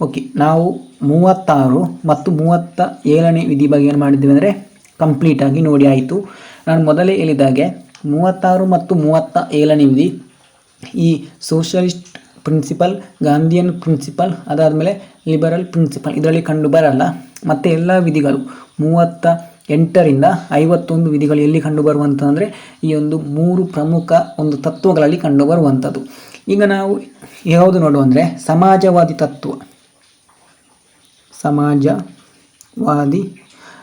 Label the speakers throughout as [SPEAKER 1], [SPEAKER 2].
[SPEAKER 1] Okay ನಾವು ಮೂವತ್ತಾರು ಮತ್ತು ಮೂವತ್ತ ಏಳನೇ ವಿಧಿ ಬಗ್ಗೆ ಏನು ಮಾಡಿದ್ದೀವಿ ಅಂದರೆ ಕಂಪ್ಲೀಟಾಗಿ ನೋಡಿ ಆಯಿತು. ನಾನು ಮೊದಲೇ ಹೇಳಿದಾಗೆ ಮೂವತ್ತಾರು ಮತ್ತು ಮೂವತ್ತ ಏಳನೇ ವಿಧಿ, ಈ ಸೋಷಲಿಸ್ಟ್ ಪ್ರಿನ್ಸಿಪಲ್ ಗಾಂಧಿಯನ್ ಪ್ರಿನ್ಸಿಪಲ್ ಅದಾದಮೇಲೆ ಲಿಬರಲ್ ಪ್ರಿನ್ಸಿಪಲ್ ಇದರಲ್ಲಿ ಕಂಡು ಬರಲ್ಲ. ಮತ್ತು ಎಲ್ಲ ವಿಧಿಗಳು ಮೂವತ್ತ ಎಂಟರಿಂದ ಐವತ್ತೊಂದು ವಿಧಿಗಳು ಎಲ್ಲಿ ಕಂಡು ಬರುವಂಥದ್ದು ಈ ಒಂದು ಮೂರು ಪ್ರಮುಖ ಒಂದು ತತ್ವಗಳಲ್ಲಿ ಕಂಡು ಬರುವಂಥದ್ದು ಈಗ ನಾವು ಯಾವುದು ನೋಡುವಂದರೆ ಸಮಾಜವಾದಿ ತತ್ವ. ಸಮಾಜವಾದಿ.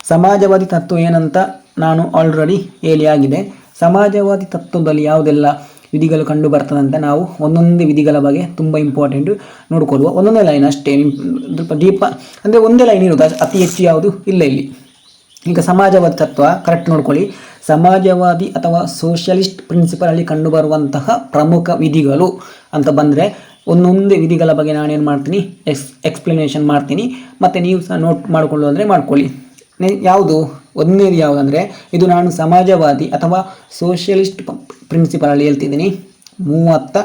[SPEAKER 1] ಸಮಾಜವಾದಿ ತತ್ವ ಏನಂತ ನಾನು ಆಲ್ರೆಡಿ ಹೇಳಿಯಾಗಿದೆ. ಸಮಾಜವಾದಿ ತತ್ವದಲ್ಲಿ ಯಾವುದೆಲ್ಲ ವಿಧಿಗಳು ಕಂಡು ಬರ್ತದಂತೆ ನಾವು ಒಂದೊಂದೇ ವಿಧಿಗಳ ಬಗ್ಗೆ ತುಂಬ ಇಂಪಾರ್ಟೆಂಟ್ ನೋಡ್ಕೊಳ್ಳುವ. ಒಂದೊಂದೇ ಲೈನ್ ಅಷ್ಟೇ. ಸ್ವಲ್ಪ ಡೀಪ ಅಂದರೆ ಒಂದೇ ಲೈನ್ ಇರೋದು ಅತಿ ಹೆಚ್ಚು ಯಾವುದು ಇಲ್ಲ ಇಲ್ಲಿ. ಈಗ ಸಮಾಜವಾದಿ ತತ್ವ ಕರೆಕ್ಟ್ ನೋಡ್ಕೊಳ್ಳಿ. ಸಮಾಜವಾದಿ ಅಥವಾ ಸೋಷಲಿಸ್ಟ್ ಪ್ರಿನ್ಸಿಪಲಲ್ಲಿ ಕಂಡುಬರುವಂತಹ ಪ್ರಮುಖ ವಿಧಿಗಳು ಅಂತ ಬಂದರೆ ಒಂದೊಂದೇ ವಿಧಿಗಳ ಬಗ್ಗೆ ನಾನೇನು ಮಾಡ್ತೀನಿ? ಎಕ್ಸ್ ಎಕ್ಸ್ಪ್ಲನೇಷನ್ ಮಾಡ್ತೀನಿ. ಮತ್ತು ನೀವು ಸಹ ನೋಟ್ ಮಾಡಿಕೊಳ್ಳು. ಅಂದರೆ ಮಾಡ್ಕೊಳ್ಳಿ ಯಾವುದು? ಒಂದನೇದು ಯಾವುದಂದರೆ, ಇದು ನಾನು ಸಮಾಜವಾದಿ ಅಥವಾ ಸೋಷಿಯಲಿಸ್ಟ್ ಪ್ರಿನ್ಸಿಪಲಲ್ಲಿ ಹೇಳ್ತಿದ್ದೀನಿ. ಮೂವತ್ತ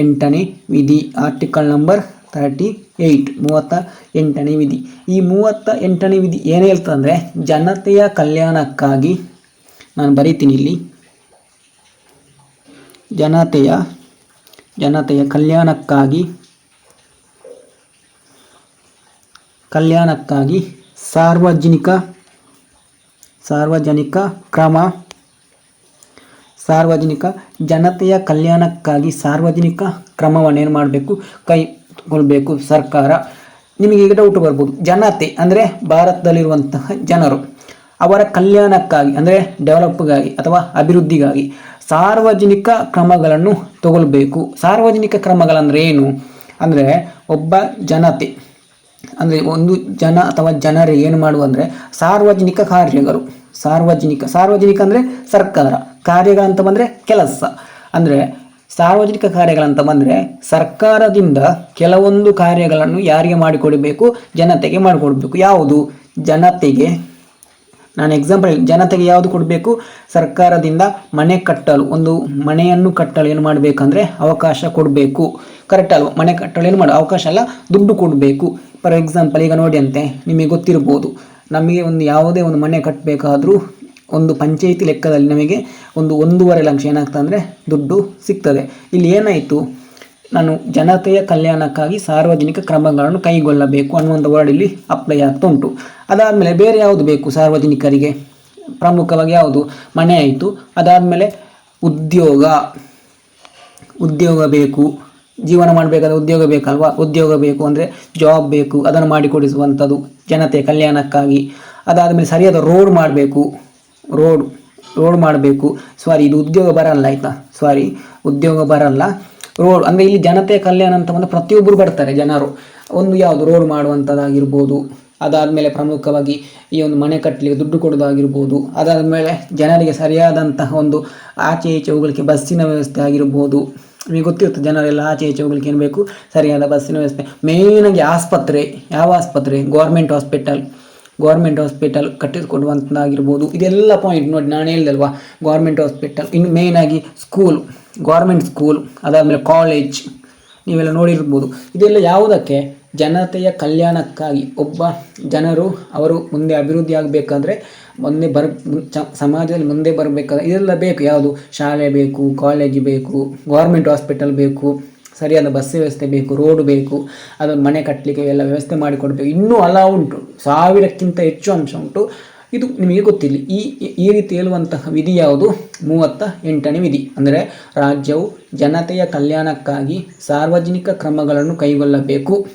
[SPEAKER 1] ಎಂಟನೇ ವಿಧಿ ಆರ್ಟಿಕಲ್ ನಂಬರ್ ತರ್ಟಿ ಏಯ್ಟ್ ಮೂವತ್ತ ಎಂಟನೇ ವಿಧಿ. ಈ ಮೂವತ್ತ ಎಂಟನೇ ವಿಧಿ ಏನು ಹೇಳ್ತದೆ ಅಂದರೆ ಜನತೆಯ ಕಲ್ಯಾಣಕ್ಕಾಗಿ, ನಾನು ಬರೀತೀನಿ ಇಲ್ಲಿ, ಜನತೆಯ ಜನತೆಯ ಕಲ್ಯಾಣಕ್ಕಾಗಿ ಕಲ್ಯಾಣಕ್ಕಾಗಿ ಸಾರ್ವಜನಿಕ ಸಾರ್ವಜನಿಕ ಕ್ರಮ, ಸಾರ್ವಜನಿಕ ಜನತೆಯ ಕಲ್ಯಾಣಕ್ಕಾಗಿ ಸಾರ್ವಜನಿಕ ಕ್ರಮವನ್ನು ಏನು ಮಾಡಬೇಕು? ಕೈಗೊಳ್ಳಬೇಕು ಸರ್ಕಾರ. ನಿಮಗೆ ಈಗ ಡೌಟ್ ಬರ್ಬೋದು. ಜನತೆ ಅಂದರೆ ಭಾರತದಲ್ಲಿರುವಂತಹ ಜನರು. ಅವರ ಕಲ್ಯಾಣಕ್ಕಾಗಿ ಅಂದರೆ ಡೆವಲಪ್ಗಾಗಿ ಅಥವಾ ಅಭಿವೃದ್ಧಿಗಾಗಿ ಸಾರ್ವಜನಿಕ ಕ್ರಮಗಳನ್ನು ತಗೊಳ್ಬೇಕು. ಸಾರ್ವಜನಿಕ ಕ್ರಮಗಳಂದರೆ ಏನು? ಅಂದರೆ ಒಬ್ಬ ಜನತೆ, ಅಂದರೆ ಒಂದು ಜನ ಅಥವಾ ಜನರಿಗೆ ಏನು ಮಾಡುವ ಅಂದರೆ ಸಾರ್ವಜನಿಕ ಕಾರ್ಯಗಳು ಸಾರ್ವಜನಿಕ ಸಾರ್ವಜನಿಕ ಅಂದರೆ ಸರ್ಕಾರ ಕಾರ್ಯಗಳಂತ ಬಂದರೆ ಕೆಲಸ. ಅಂದರೆ ಸಾರ್ವಜನಿಕ ಕಾರ್ಯಗಳಂತ ಬಂದರೆ ಸರ್ಕಾರದಿಂದ ಕೆಲವೊಂದು ಕಾರ್ಯಗಳನ್ನು ಯಾರಿಗೆ ಮಾಡಿಕೊಡಬೇಕು? ಜನತೆಗೆ ಮಾಡಿಕೊಡ್ಬೇಕು. ಯಾವುದು? ಜನತೆಗೆ ನಾನು ಎಕ್ಸಾಂಪಲ್ ಜನತೆಗೆ ಯಾವುದು ಕೊಡಬೇಕು? ಸರ್ಕಾರದಿಂದ ಮನೆ ಕಟ್ಟಲು. ಒಂದು ಮನೆಯನ್ನು ಕಟ್ಟಲು ಏನು ಮಾಡಬೇಕಂದ್ರೆ ಅವಕಾಶ ಕೊಡಬೇಕು. ಕರೆಕ್ಟ್ ಅಲ್ವ? ಮನೆ ಕಟ್ಟಲು ಏನು ಮಾಡೋ, ಅವಕಾಶ ಅಲ್ಲ, ದುಡ್ಡು ಕೊಡಬೇಕು. ಫಾರ್ ಎಕ್ಸಾಂಪಲ್ ಈಗ ನೋಡಿ ಅಂತೆ, ನಿಮಗೆ ಗೊತ್ತಿರ್ಬೋದು. ನಮಗೆ ಒಂದು ಯಾವುದೇ ಒಂದು ಮನೆ ಕಟ್ಟಬೇಕಾದರೂ ಒಂದು ಪಂಚಾಯಿತಿ ಲೆಕ್ಕದಲ್ಲಿ ನಮಗೆ ಒಂದು ಒಂದೂವರೆ ಲಕ್ಷ ಏನಾಗ್ತದೆ ಅಂದರೆ ದುಡ್ಡು ಸಿಗ್ತದೆ. ಇಲ್ಲಿ ಏನಾಯಿತು? ನಾನು ಜನತೆಯ ಕಲ್ಯಾಣಕ್ಕಾಗಿ ಸಾರ್ವಜನಿಕ ಕ್ರಮಗಳನ್ನು ಕೈಗೊಳ್ಳಬೇಕು ಅನ್ನುವಂಥ ವರ್ಡ್ ಇಲ್ಲಿ ಅಪ್ಲೈ ಆಗ್ತಾ ಉಂಟು. ಅದಾದಮೇಲೆ ಬೇರೆ ಯಾವುದು ಬೇಕು ಸಾರ್ವಜನಿಕರಿಗೆ? ಪ್ರಮುಖವಾಗಿ ಯಾವುದು? ಮನೆ ಆಯಿತು. ಅದಾದಮೇಲೆ ಉದ್ಯೋಗ. ಉದ್ಯೋಗ ಬೇಕು. ಜೀವನ ಮಾಡಬೇಕಾದ ಉದ್ಯೋಗ ಬೇಕಲ್ವಾ? ಉದ್ಯೋಗ ಬೇಕು ಅಂದರೆ ಜಾಬ್ ಬೇಕು. ಅದನ್ನು ಮಾಡಿಕೊಡಿಸುವಂಥದ್ದು ಜನತೆಯ ಕಲ್ಯಾಣಕ್ಕಾಗಿ. ಅದಾದಮೇಲೆ ಸರಿಯಾದ ರೋಡ್ ಮಾಡಬೇಕು. ರೋಡ್ ರೋಡ್ ಮಾಡಬೇಕು. ಸಾರಿ ಇದು ಉದ್ಯೋಗ ಬರಲ್ಲ ಆಯಿತಾ? ಸಾರಿ ಉದ್ಯೋಗ ಬರಲ್ಲ. ರೋಡ್ ಅಂದರೆ ಇಲ್ಲಿ ಜನತೆ ಕಲ್ಯಾಣ ಅಂತ ಬಂದರೆ ಪ್ರತಿಯೊಬ್ಬರು ಬರ್ತಾರೆ ಜನರು. ಒಂದು ಯಾವುದು ರೋಡ್ ಮಾಡುವಂಥದ್ದಾಗಿರ್ಬೋದು ಅದಾದಮೇಲೆ ಪ್ರಮುಖವಾಗಿ ಈ ಒಂದು ಮನೆ ಕಟ್ಟಲಿಕ್ಕೆ ದುಡ್ಡು ಕೊಡೋದಾಗಿರ್ಬೋದು ಅದಾದಮೇಲೆ ಜನರಿಗೆ ಸರಿಯಾದಂತಹ ಒಂದು ಆಚೆ ಈಚೆ ಹೋಗಲಿಕ್ಕೆ ಬಸ್ಸಿನ ವ್ಯವಸ್ಥೆ ಆಗಿರ್ಬೋದು. ನಿಮಗೆ ಗೊತ್ತಿರುತ್ತೆ ಜನರೆಲ್ಲ ಆಚೆ ಈಚೆ ಹೋಗ್ಲಿಕ್ಕೆ ಏನು ಬೇಕು? ಸರಿಯಾದ ಬಸ್ಸಿನ ವ್ಯವಸ್ಥೆ. ಮೇಯ್ನಾಗಿ ಆಸ್ಪತ್ರೆ, ಯಾವ ಆಸ್ಪತ್ರೆ? ಗೌರ್ಮೆಂಟ್ ಹಾಸ್ಪಿಟಲ್ ಗೌರ್ಮೆಂಟ್ ಹಾಸ್ಪಿಟಲ್ ಕಟ್ಟಿಸ್ಕೊಡುವಂಥದ್ದಾಗಿರ್ಬೋದು ಇದೆಲ್ಲ ಪಾಯಿಂಟ್ ನೋಡಿ ನಾನು ಹೇಳ್ದಲ್ವಾ ಗೌರ್ಮೆಂಟ್ ಹಾಸ್ಪಿಟಲ್ ಇನ್ನು ಮೇಯ್ನಾಗಿ ಸ್ಕೂಲ್ ಗೌರ್ಮೆಂಟ್ ಸ್ಕೂಲ್ ಅದಾದಮೇಲೆ ಕಾಲೇಜ್ ನೀವೆಲ್ಲ ನೋಡಿರ್ಬೋದು. ಇದೆಲ್ಲ ಯಾವುದಕ್ಕೆ? ಜನತೆಯ ಕಲ್ಯಾಣಕ್ಕಾಗಿ. ಒಬ್ಬ ಜನರು ಅವರು ಮುಂದೆ ಅಭಿವೃದ್ಧಿ ಆಗಬೇಕಾದ್ರೆ ಮುಂದೆ ಬರ್, ಸಮಾಜದಲ್ಲಿ ಮುಂದೆ ಬರಬೇಕಾದ್ರೆ ಇದೆಲ್ಲ ಬೇಕು. ಯಾವುದು? ಶಾಲೆ ಬೇಕು ಕಾಲೇಜ್ ಬೇಕು ಗೌರ್ಮೆಂಟ್ ಹಾಸ್ಪಿಟಲ್ ಬೇಕು. ಸರಿಯಾದ ಬಸ್ ವ್ಯವಸ್ಥೆ ಬೇಕು, ರೋಡ್ ಬೇಕು ಅದನ್ನು ಮನೆ ಕಟ್ಟಲಿಕ್ಕೆ ಎಲ್ಲ ವ್ಯವಸ್ಥೆ ಮಾಡಿಕೊಡ್ಬೇಕು. ಇನ್ನೂ ಹಲ ಉಂಟು, ಸಾವಿರಕ್ಕಿಂತ ಹೆಚ್ಚು ಅಂಶ ಉಂಟು. ಇದು ನಿಮಗೆ ಗೊತ್ತಿಲ್ಲ. ಈ- ಈ ರೀತಿ ಹೇಳುವಂತಹ ವಿಧಿ ಯಾವುದು? ಮೂವತ್ತ ಎಂಟನೇ ವಿಧಿ. ಅಂದರೆ ರಾಜ್ಯವು ಜನತೆಯ ಕಲ್ಯಾಣಕ್ಕಾಗಿ ಸಾರ್ವಜನಿಕ ಕ್ರಮಗಳನ್ನು ಕೈಗೊಳ್ಳಬೇಕು.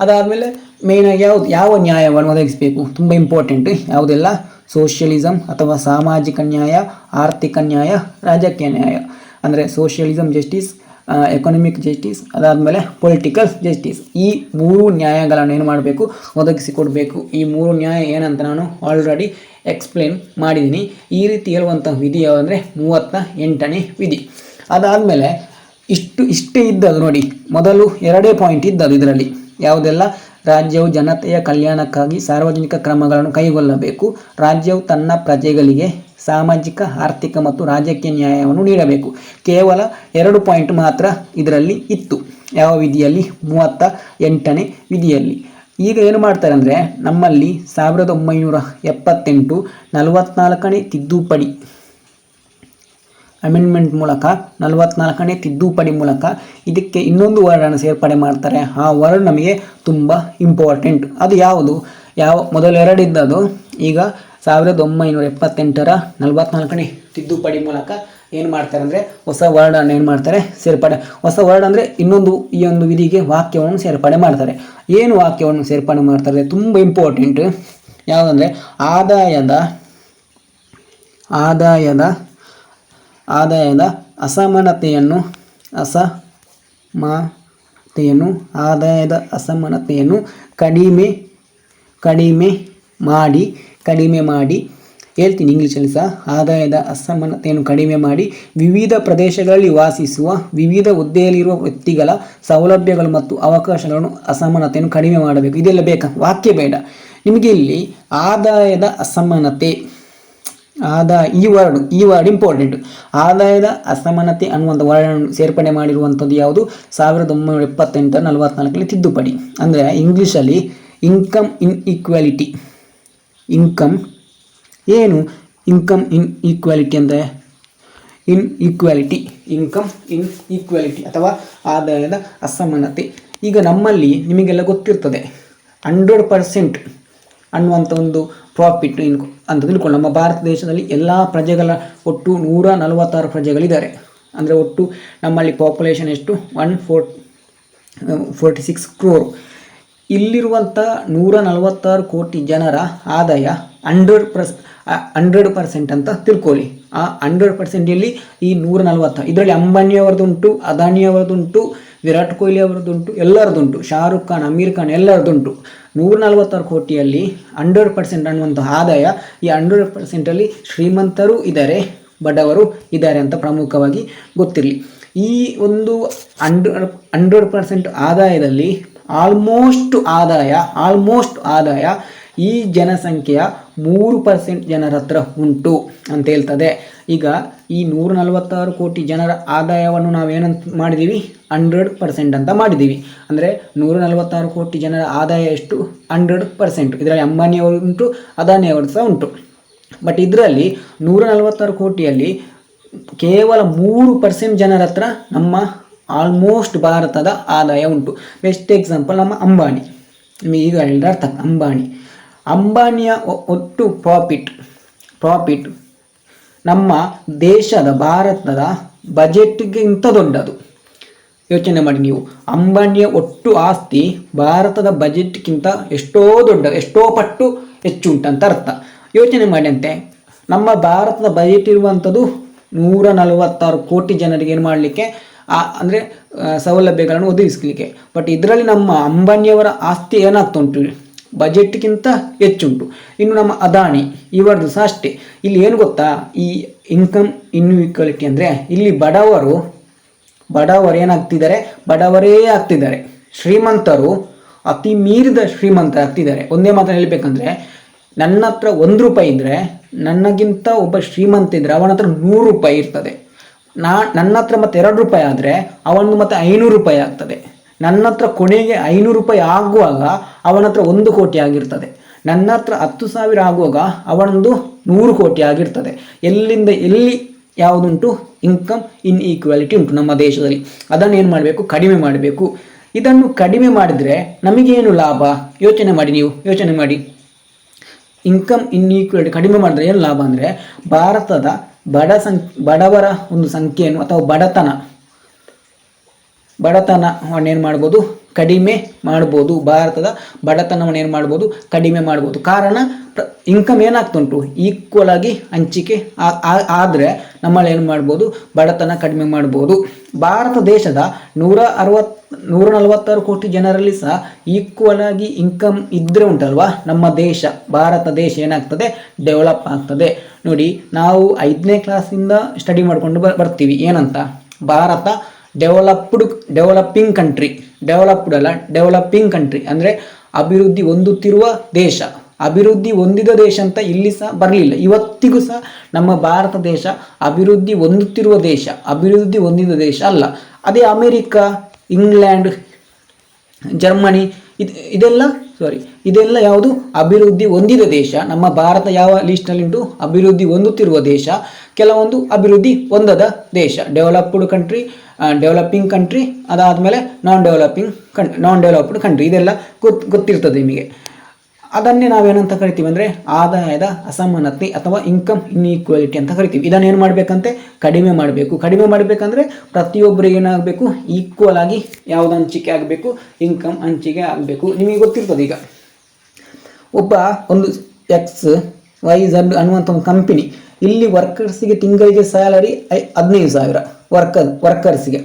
[SPEAKER 1] ಅದಾದಮೇಲೆ ಮೇಯ್ನಾಗಿ ಯಾವುದು? ಯಾವ ನ್ಯಾಯವನ್ನು ಒದಗಿಸಬೇಕು? ತುಂಬ ಇಂಪಾರ್ಟೆಂಟ್ ಯಾವುದೆಲ್ಲ? ಸೋಷಿಯಲಿಸಮ್ ಅಥವಾ ಸಾಮಾಜಿಕ ನ್ಯಾಯ, ಆರ್ಥಿಕ ನ್ಯಾಯ, ರಾಜಕೀಯ ನ್ಯಾಯ. ಅಂದರೆ ಸೋಷಿಯಲಿಸಮ್ ಜಸ್ಟಿಸ್ ಎಕನಾಮಿಕ್ ಜಸ್ಟಿಸ್ ಅದಾದಮೇಲೆ ಪೊಲಿಟಿಕಲ್ ಜಸ್ಟಿಸ್ ಈ ಮೂರು ನ್ಯಾಯಗಳನ್ನು ಏನು ಮಾಡಬೇಕು? ಒದಗಿಸಿಕೊಡಬೇಕು ಈ ಮೂರು ನ್ಯಾಯ ಏನಂತ ನಾನು ಆಲ್ರೆಡಿ ಎಕ್ಸ್ಪ್ಲೇನ್ ಮಾಡಿದ್ದೀನಿ ಈ ರೀತಿ ಹೇಳುವಂಥ ವಿಧಿ ಯಾವುದಂದರೆ ಮೂವತ್ತ ಎಂಟನೇ ವಿಧಿ. ಅದಾದಮೇಲೆ ಇಷ್ಟು, ಇಷ್ಟೇ ಇದ್ದದ್ದು ನೋಡಿ. ಮೊದಲು ಎರಡೇ ಪಾಯಿಂಟ್ ಇದ್ದದ್ದು ಇದರಲ್ಲಿ. ಯಾವುದೆಲ್ಲ? ರಾಜ್ಯವು ಜನತೆಯ ಕಲ್ಯಾಣಕ್ಕಾಗಿ ಸಾರ್ವಜನಿಕ ಕ್ರಮಗಳನ್ನು ಕೈಗೊಳ್ಳಬೇಕು. ರಾಜ್ಯವು ತನ್ನ ಪ್ರಜೆಗಳಿಗೆ ಸಾಮಾಜಿಕ, ಆರ್ಥಿಕ ಮತ್ತು ರಾಜಕೀಯ ನ್ಯಾಯವನ್ನು ನೀಡಬೇಕು. ಕೇವಲ ಎರಡು ಪಾಯಿಂಟ್ ಮಾತ್ರ ಇದರಲ್ಲಿ ಇತ್ತು. ಯಾವ ವಿಧಿಯಲ್ಲಿ? ಮೂವತ್ತ ಎಂಟನೇ ವಿಧಿಯಲ್ಲಿ. ಈಗ ಏನು ಮಾಡ್ತಾರೆ ಅಂದರೆ, ನಮ್ಮಲ್ಲಿ ಸಾವಿರದ ಒಂಬೈನೂರ ಎಪ್ಪತ್ತೆಂಟು ನಲವತ್ನಾಲ್ಕನೇ ತಿದ್ದುಪಡಿ ಅಮೆಂಡ್ಮೆಂಟ್ ಮೂಲಕ, ನಲವತ್ನಾಲ್ಕನೇ ತಿದ್ದುಪಡಿ ಮೂಲಕ ಇದಕ್ಕೆ ಇನ್ನೊಂದು ವರ್ಡನ್ನು ಸೇರ್ಪಡೆ ಮಾಡ್ತಾರೆ. ಆ ವರ್ಡ್ ನಮಗೆ ತುಂಬ ಇಂಪಾರ್ಟೆಂಟ್ ಅದು ಯಾವುದು? ಯಾವ ಮೊದಲೆರಡಿದ್ದದು ಈಗ ಸಾವಿರದ ಒಂಬೈನೂರ ಎಪ್ಪತ್ತೆಂಟರ ನಲವತ್ನಾಲ್ಕನೇ ತಿದ್ದುಪಡಿ ಮೂಲಕ ಏನು ಮಾಡ್ತಾರೆ ಅಂದರೆ ಹೊಸ ವರ್ಡನ್ನು ಏನು ಮಾಡ್ತಾರೆ? ಸೇರ್ಪಡೆ. ಹೊಸ ವರ್ಡ್ ಅಂದರೆ ಇನ್ನೊಂದು, ಈ ಒಂದು ವಿಧಿಗೆ ವಾಕ್ಯವನ್ನು ಸೇರ್ಪಡೆ ಮಾಡ್ತಾರೆ. ಏನು ವಾಕ್ಯವನ್ನು ಸೇರ್ಪಡೆ ಮಾಡ್ತಾರೆ ತುಂಬ ಇಂಪಾರ್ಟೆಂಟ್ ಯಾವುದಂದರೆ ಆದಾಯದ ಆದಾಯದ ಆದಾಯದ ಅಸಮಾನತೆಯನ್ನು ಅಸಮಾನತೆಯನ್ನು, ಆದಾಯದ ಅಸಮಾನತೆಯನ್ನು ಕಡಿಮೆ ಕಡಿಮೆ ಮಾಡಿ ಕಡಿಮೆ ಮಾಡಿ. ಹೇಳ್ತೀನಿ ಇಂಗ್ಲೀಷಲ್ಲಿ ಸಹ. ಆದಾಯದ ಅಸಮಾನತೆಯನ್ನು ಕಡಿಮೆ ಮಾಡಿ. ವಿವಿಧ ಪ್ರದೇಶಗಳಲ್ಲಿ ವಾಸಿಸುವ, ವಿವಿಧ ಹುದ್ದೆಯಲ್ಲಿರುವ ವ್ಯಕ್ತಿಗಳ ಸೌಲಭ್ಯಗಳು ಮತ್ತು ಅವಕಾಶಗಳನ್ನು ಅಸಮಾನತೆಯನ್ನು ಕಡಿಮೆ ಮಾಡಬೇಕು. ಇದೆಲ್ಲ ಬೇಕಾ? ವಾಕ್ಯ ಬೇಡ. ನಿಮಗೆ ಇಲ್ಲಿ ಆದಾಯದ ಅಸಮಾನತೆ ಆದಾಯ ಈ ವರ್ಡ್ ಈ ವರ್ಡ್ ಇಂಪಾರ್ಟೆಂಟ್ ಆದಾಯದ ಅಸಮಾನತೆ ಅನ್ನುವಂಥ ವರ್ಡನ್ನು ಸೇರ್ಪಡೆ ಮಾಡಿರುವಂಥದ್ದು ಯಾವುದು? ಸಾವಿರದ ಒಂಬೈನೂರ ಎಪ್ಪತ್ತೆಂಟರ ನಲವತ್ನಾಲ್ಕರಲ್ಲಿ ತಿದ್ದುಪಡಿ. ಅಂದರೆ ಇಂಗ್ಲೀಷಲ್ಲಿ ಇನ್ಕಮ್ ಇನ್ ಈಕ್ವಾಲಿಟಿ ಇನ್ಕಮ್ ಏನು? ಇನ್ಕಮ್ ಇನ್ ಈಕ್ವಾಲಿಟಿ ಅಂದರೆ inequality income inequality ಅಥವಾ ಆದಾಯದ ಅಸಮಾನತೆ. ಈಗ ನಮ್ಮಲ್ಲಿ ನಿಮಗೆಲ್ಲ ಗೊತ್ತಿರ್ತದೆ. ಹಂಡ್ರೆಡ್ ಪರ್ಸೆಂಟ್ ಅನ್ನುವಂಥ ಒಂದು ಪ್ರಾಫಿಟ್ ಇನ್ ಅಂತ ತಿಳ್ಕೊಂಡು ನಮ್ಮ ಭಾರತ ದೇಶದಲ್ಲಿ ಎಲ್ಲ ಪ್ರಜೆಗಳ ಒಟ್ಟು ನೂರ ನಲವತ್ತಾರು ಪ್ರಜೆಗಳಿದ್ದಾರೆ. ಅಂದರೆ ಒಟ್ಟು ನಮ್ಮಲ್ಲಿ ಪಾಪ್ಯುಲೇಷನ್ ಎಷ್ಟು? One four forty six crore ಇಲ್ಲಿರುವಂಥ ನೂರ ನಲವತ್ತಾರು ಕೋಟಿ ಜನರ ಆದಾಯ ಹಂಡ್ರೆಡ್ ಪರ್ಸ್ ಹಂಡ್ರೆಡ್ ಪರ್ಸೆಂಟ್ ಅಂತ ತಿಳ್ಕೊಳ್ಳಿ. ಆ ಹಂಡ್ರೆಡ್ ಪರ್ಸೆಂಟಲ್ಲಿ ಈ ನೂರ ನಲವತ್ತ ಇದರಲ್ಲಿ ಅಂಬಾನಿಯವರದುಂಟು ಅದಾನಿಯವರದುಂಟು ವಿರಾಟ್ ಕೊಹ್ಲಿ ಅವರದ್ದುಂಟು ಎಲ್ಲರದುಂಟು, ಶಾರುಖ್ ಖಾನ್, ಅಮೀರ್ ಖಾನ್ ಎಲ್ಲರದುಂಟು. ನೂರ ನಲವತ್ತಾರು ಕೋಟಿಯಲ್ಲಿ ಹಂಡ್ರೆಡ್ ಪರ್ಸೆಂಟ್ ಅನ್ನುವಂಥ ಆದಾಯ ಈ ಹಂಡ್ರೆಡ್ ಪರ್ಸೆಂಟಲ್ಲಿ ಶ್ರೀಮಂತರು ಇದ್ದಾರೆ, ಬಡವರು ಇದ್ದಾರೆ ಅಂತ ಪ್ರಮುಖವಾಗಿ ಗೊತ್ತಿರಲಿ. ಈ ಒಂದು ಹಂಡ್ರೆಡ್ ಹಂಡ್ರೆಡ್ ಪರ್ಸೆಂಟ್ ಆದಾಯದಲ್ಲಿ ಆಲ್ಮೋಸ್ಟ್ ಆದಾಯ ಆಲ್ಮೋಸ್ಟ್ ಆದಾಯ ಈ ಜನಸಂಖ್ಯೆಯ ಮೂರು ಪರ್ಸೆಂಟ್ ಜನರ ಹತ್ರ ಉಂಟು ಅಂತ ಹೇಳ್ತದೆ. ಈಗ ಈ ನೂರ ನಲವತ್ತಾರು ಕೋಟಿ ಜನರ ಆದಾಯವನ್ನು ನಾವೇನಂತ ಮಾಡಿದ್ದೀವಿ ಹಂಡ್ರೆಡ್ ಪರ್ಸೆಂಟ್ ಅಂತ ಮಾಡಿದ್ದೀವಿ ಅಂದರೆ ನೂರ ನಲವತ್ತಾರು ಕೋಟಿ ಜನರ ಆದಾಯ ಎಷ್ಟು? Hundred percent. ಇದರಲ್ಲಿ ಅಂಬಾನಿಯವರು ಉಂಟು, ಅದಾನಿಯವರು ಸಹ ಉಂಟು. ಬಟ್ ಇದರಲ್ಲಿ ನೂರ ನಲವತ್ತಾರು ಕೋಟಿಯಲ್ಲಿ ಕೇವಲ ಮೂರು ಪರ್ಸೆಂಟ್ ಜನರ ಹತ್ರ ನಮ್ಮ ಆಲ್ಮೋಸ್ಟ್ ಭಾರತದ ಆದಾಯ ಉಂಟು. ಬೆಸ್ಟ್ ಎಕ್ಸಾಂಪಲ್ ನಮ್ಮ ಅಂಬಾನಿ. ನಿಮಗೆ ಈಗ ಹೇಳಿದ ಅರ್ಥ ಅಂಬಾನಿ. ಅಂಬಾನಿಯ ಒಟ್ಟು ಪ್ರಾಫಿಟ್ ಪ್ರಾಫಿಟ್ ನಮ್ಮ ದೇಶದ ಭಾರತದ ಬಜೆಟ್ಗಿಂತ ದೊಡ್ಡದು. ಯೋಚನೆ ಮಾಡಿ ನೀವು. ಅಂಬಾನಿಯ ಒಟ್ಟು ಆಸ್ತಿ ಭಾರತದ ಬಜೆಟ್ಗಿಂತ ಎಷ್ಟೋ ದೊಡ್ಡ, ಎಷ್ಟೋ ಪಟ್ಟು ಹೆಚ್ಚು ಉಂಟಂತ ಅರ್ಥ. ಯೋಚನೆ ಮಾಡಿ ಅಂತೆ. ನಮ್ಮ ಭಾರತದ ಬಜೆಟ್ ಇರುವಂಥದ್ದು ನೂರ ನಲವತ್ತಾರು ಕೋಟಿ ಜನರಿಗೆ ಏನು ಮಾಡಲಿಕ್ಕೆ? ಆ, ಅಂದರೆ ಸೌಲಭ್ಯಗಳನ್ನು ಒದಗಿಸಲಿಕ್ಕೆ. ಬಟ್ ಇದರಲ್ಲಿ ನಮ್ಮ ಅಂಬಾನಿಯವರ ಆಸ್ತಿ ಏನಾಗ್ತಾ ಉಂಟು? ಬಜೆಟ್ಗಿಂತ ಹೆಚ್ಚುಂಟು. ಇನ್ನು ನಮ್ಮ ಅದಾನಿ ಇವರದ್ದು ಸಹ ಅಷ್ಟೇ. ಇಲ್ಲಿ ಏನು ಗೊತ್ತಾ? ಈ ಇನ್ಕಮ್ ಇನ್ಇಕ್ವಾಲಿಟಿ ಅಂದರೆ, ಇಲ್ಲಿ ಬಡವರು ಬಡವರು ಏನಾಗ್ತಿದ್ದಾರೆ? ಬಡವರೇ ಆಗ್ತಿದ್ದಾರೆ. ಶ್ರೀಮಂತರು ಅತಿ ಮೀರಿದ ಶ್ರೀಮಂತರಾಗ್ತಿದ್ದಾರೆ. ಒಂದೇ ಮಾತ್ರ ಹೇಳಬೇಕಂದ್ರೆ ನನ್ನ ಹತ್ರ ಒಂದು ರೂಪಾಯಿ ಇದ್ದರೆ ನನಗಿಂತ ಒಬ್ಬ ಶ್ರೀಮಂತ ಇದ್ದರೆ ಅವನ ಹತ್ರ ನೂರು ರೂಪಾಯಿ ಇರ್ತದೆ. ನಾ, ನನ್ನ ಹತ್ರ ಮತ್ತೆ ಎರಡು ರೂಪಾಯಿ ಆದರೆ ಅವನು ಮತ್ತೆ ಐನೂರು ರೂಪಾಯಿ ಆಗ್ತದೆ. ನನ್ನ ಹತ್ರ ಕೊನೆಗೆ ಐನೂರು ರೂಪಾಯಿ ಆಗುವಾಗ ಅವನ ಹತ್ರ ಒಂದು ಕೋಟಿ ಆಗಿರ್ತದೆ. ನನ್ನ ಹತ್ರ ಹತ್ತು ಸಾವಿರ ಆಗುವಾಗ ಅವನದು ನೂರು ಕೋಟಿ ಆಗಿರ್ತದೆ. ಎಲ್ಲಿಂದ ಎಲ್ಲಿ ಯಾವುದುಂಟು? ಇನ್ಕಮ್ ಇನ್ ಈಕ್ವಾಲಿಟಿ ಉಂಟು ನಮ್ಮ ದೇಶದಲ್ಲಿ. ಅದನ್ನು ಏನು ಮಾಡಬೇಕು? ಕಡಿಮೆ ಮಾಡಬೇಕು. ಇದನ್ನು ಕಡಿಮೆ ಮಾಡಿದರೆ ನಮಗೇನು ಲಾಭ? ಯೋಚನೆ ಮಾಡಿ ನೀವು, ಯೋಚನೆ ಮಾಡಿ. ಇನ್ಕಮ್ ಇನ್ಈಕ್ವಾಲಿಟಿ ಕಡಿಮೆ ಮಾಡಿದ್ರೆ ಏನು ಲಾಭ ಅಂದರೆ ಭಾರತದ ಬಡ ಸಂ ಬಡವರ ಒಂದು ಸಂಖ್ಯೆಯನ್ನು ಅಥವಾ ಬಡತನ, ಬಡತನವನ್ನು ಏನು ಮಾಡ್ಬೋದು? ಕಡಿಮೆ ಮಾಡ್ಬೋದು. ಭಾರತದ ಬಡತನವನ್ನು ಏನು ಮಾಡ್ಬೋದು? ಕಡಿಮೆ ಮಾಡ್ಬೋದು. ಕಾರಣ ಇನ್ಕಮ್ ಏನಾಗ್ತುಂಟು ಈಕ್ವಲ್ ಆಗಿ ಹಂಚಿಕೆ ಆದರೆ ನಮ್ಮಲ್ಲಿ ಏನು ಮಾಡ್ಬೋದು? ಬಡತನ ಕಡಿಮೆ ಮಾಡ್ಬೋದು. ಭಾರತ ದೇಶದ ನೂರ ಅರವತ್, ನೂರ ನಲವತ್ತಾರು ಕೋಟಿ ಜನರಲ್ಲಿ ಸಹ ಈಕ್ವಲ್ ಆಗಿ ಇನ್ಕಮ್ ಇದ್ದರೆ ಉಂಟಲ್ವಾ? ನಮ್ಮ ದೇಶ, ಭಾರತ ದೇಶ ಏನಾಗ್ತದೆ? ಡೆವಲಪ್ ಆಗ್ತದೆ. ನೋಡಿ, ನಾವು ಐದನೇ ಕ್ಲಾಸಿಂದ ಸ್ಟಡಿ ಮಾಡಿಕೊಂಡು ಬರ್ತೀವಿ. ಏನಂತ? Bharat developed developing country developed ಅಲ್ಲ ಡೆವಲಪಿಂಗ್ ಕಂಟ್ರಿ ಅಂದರೆ ಅಭಿವೃದ್ಧಿ ಹೊಂದುತ್ತಿರುವ ದೇಶ. ಅಭಿವೃದ್ಧಿ ಹೊಂದಿದ ದೇಶ ಅಂತ ಇಲ್ಲಿ ಸಹ ಬರಲಿಲ್ಲ. ಇವತ್ತಿಗೂ ಸಹ ನಮ್ಮ ಭಾರತ ದೇಶ ಅಭಿವೃದ್ಧಿ ಹೊಂದುತ್ತಿರುವ ದೇಶ, ಅಭಿವೃದ್ಧಿ ಹೊಂದಿದ ದೇಶ ಅಲ್ಲ. ಅದೇ ಅಮೆರಿಕ, ಇಂಗ್ಲೆಂಡ್, ಜರ್ಮನಿ ಇದು, ಇದೆಲ್ಲ ಸಾರಿ ಇದೆಲ್ಲ ಯಾವುದು? ಅಭಿವೃದ್ಧಿ ಹೊಂದಿದ ದೇಶ. ನಮ್ಮ ಭಾರತ ಯಾವ ಲಿಸ್ಟ್ನಲ್ಲಿ ಉಂಟು? ಅಭಿವೃದ್ಧಿ ಹೊಂದುತ್ತಿರುವ ದೇಶ. ಕೆಲವೊಂದು ಅಭಿವೃದ್ಧಿ ಹೊಂದದ ದೇಶ. ಡೆವಲಪ್ಡ್ ಕಂಟ್ರಿ ಡೆವಲಪಿಂಗ್ ಕಂಟ್ರಿ ಅದಾದಮೇಲೆ ನಾನ್ ಡೆವಲಪಿಂಗ್ ಕಂ ನಾನ್ ಡೆವಲಪ್ಡ್ ಕಂಟ್ರಿ ಇದೆಲ್ಲ ಗೊತ್ತು ಗೊತ್ತಿರ್ತದೆ ನಿಮಗೆ. ಅದನ್ನೇ ನಾವೇನಂತ ಕರಿತೀವಿ ಅಂದರೆ ಆದಾಯದ ಅಸಮಾನತೆ ಅಥವಾ ಇನ್ಕಮ್ ಇನ್ಇಕ್ವಾಲಿಟಿ ಅಂತ ಕರಿತೀವಿ. ಇದನ್ನು ಏನು ಮಾಡಬೇಕಂತೆ? ಕಡಿಮೆ ಮಾಡಬೇಕು. ಕಡಿಮೆ ಮಾಡಬೇಕಂದ್ರೆ ಪ್ರತಿಯೊಬ್ಬರಿಗೆ ಏನಾಗಬೇಕು? ಈಕ್ವಲ್ ಆಗಿ ಯಾವುದು ಹಂಚಿಕೆ ಆಗಬೇಕು? ಇನ್ಕಮ್ ಹಂಚಿಕೆ ಆಗಬೇಕು. ನಿಮಗೆ ಗೊತ್ತಿರ್ತದೆ ಈಗ. ಒಬ್ಬ ಒಂದು ಎಕ್ಸ್ ವೈ ಝಡ್ ಅನ್ನುವಂಥ ಒಂದು ಕಂಪನಿ ಇಲ್ಲಿ ವರ್ಕರ್ಸಿಗೆ ತಿಂಗಳಿಗೆ ಸ್ಯಾಲರಿ ಹದಿನೈದು ಸಾವಿರ. ವರ್ಕರ್ ವರ್ಕರ್ಸಿಗೆ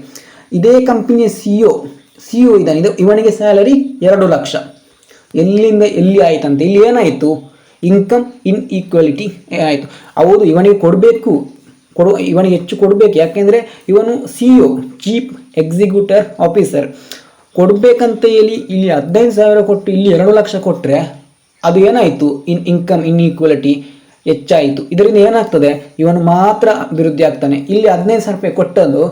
[SPEAKER 1] ಇದೇ ಕಂಪನಿಯ ಸಿ ಒ ಸಿ ಒ ಇದು ಇವನಿಗೆ ಸ್ಯಾಲರಿ ಎರಡು ಲಕ್ಷ. ಎಲ್ಲಿಂದ ಎಲ್ಲಿ ಆಯ್ತಂತೆ ಇಲ್ಲಿ ಏನಾಯಿತು? ಇನ್ಕಮ್ ಇನ್ ಈಕ್ವಾಲಿಟಿ ಆಯಿತು. ಹೌದು, ಇವನಿಗೆ ಕೊಡಬೇಕು, ಕೊಡು, ಇವನಿಗೆ ಹೆಚ್ಚು ಕೊಡಬೇಕು. ಯಾಕೆಂದರೆ ಇವನು C O chief executor officer ಕೊಡಬೇಕಂತ ಹೇಳಿ ಇಲ್ಲಿ ಹದಿನೈದು ಸಾವಿರ ಕೊಟ್ಟು ಇಲ್ಲಿ ಎರಡು ಲಕ್ಷ ಕೊಟ್ಟರೆ ಅದು ಏನಾಯಿತು? ಇನ್ ಇನ್ಕಮ್ ಇನ್ಇಕ್ವಾಲಿಟಿ ಹೆಚ್ಚಾಯಿತು. ಇದರಿಂದ ಏನಾಗ್ತದೆ? ಇವನು ಮಾತ್ರ ಅಭಿವೃದ್ಧಿ ಆಗ್ತಾನೆ. ಇಲ್ಲಿ ಹದಿನೈದು ಸಾವಿರ ರೂಪಾಯಿ ಕೊಟ್ಟದ್ದು,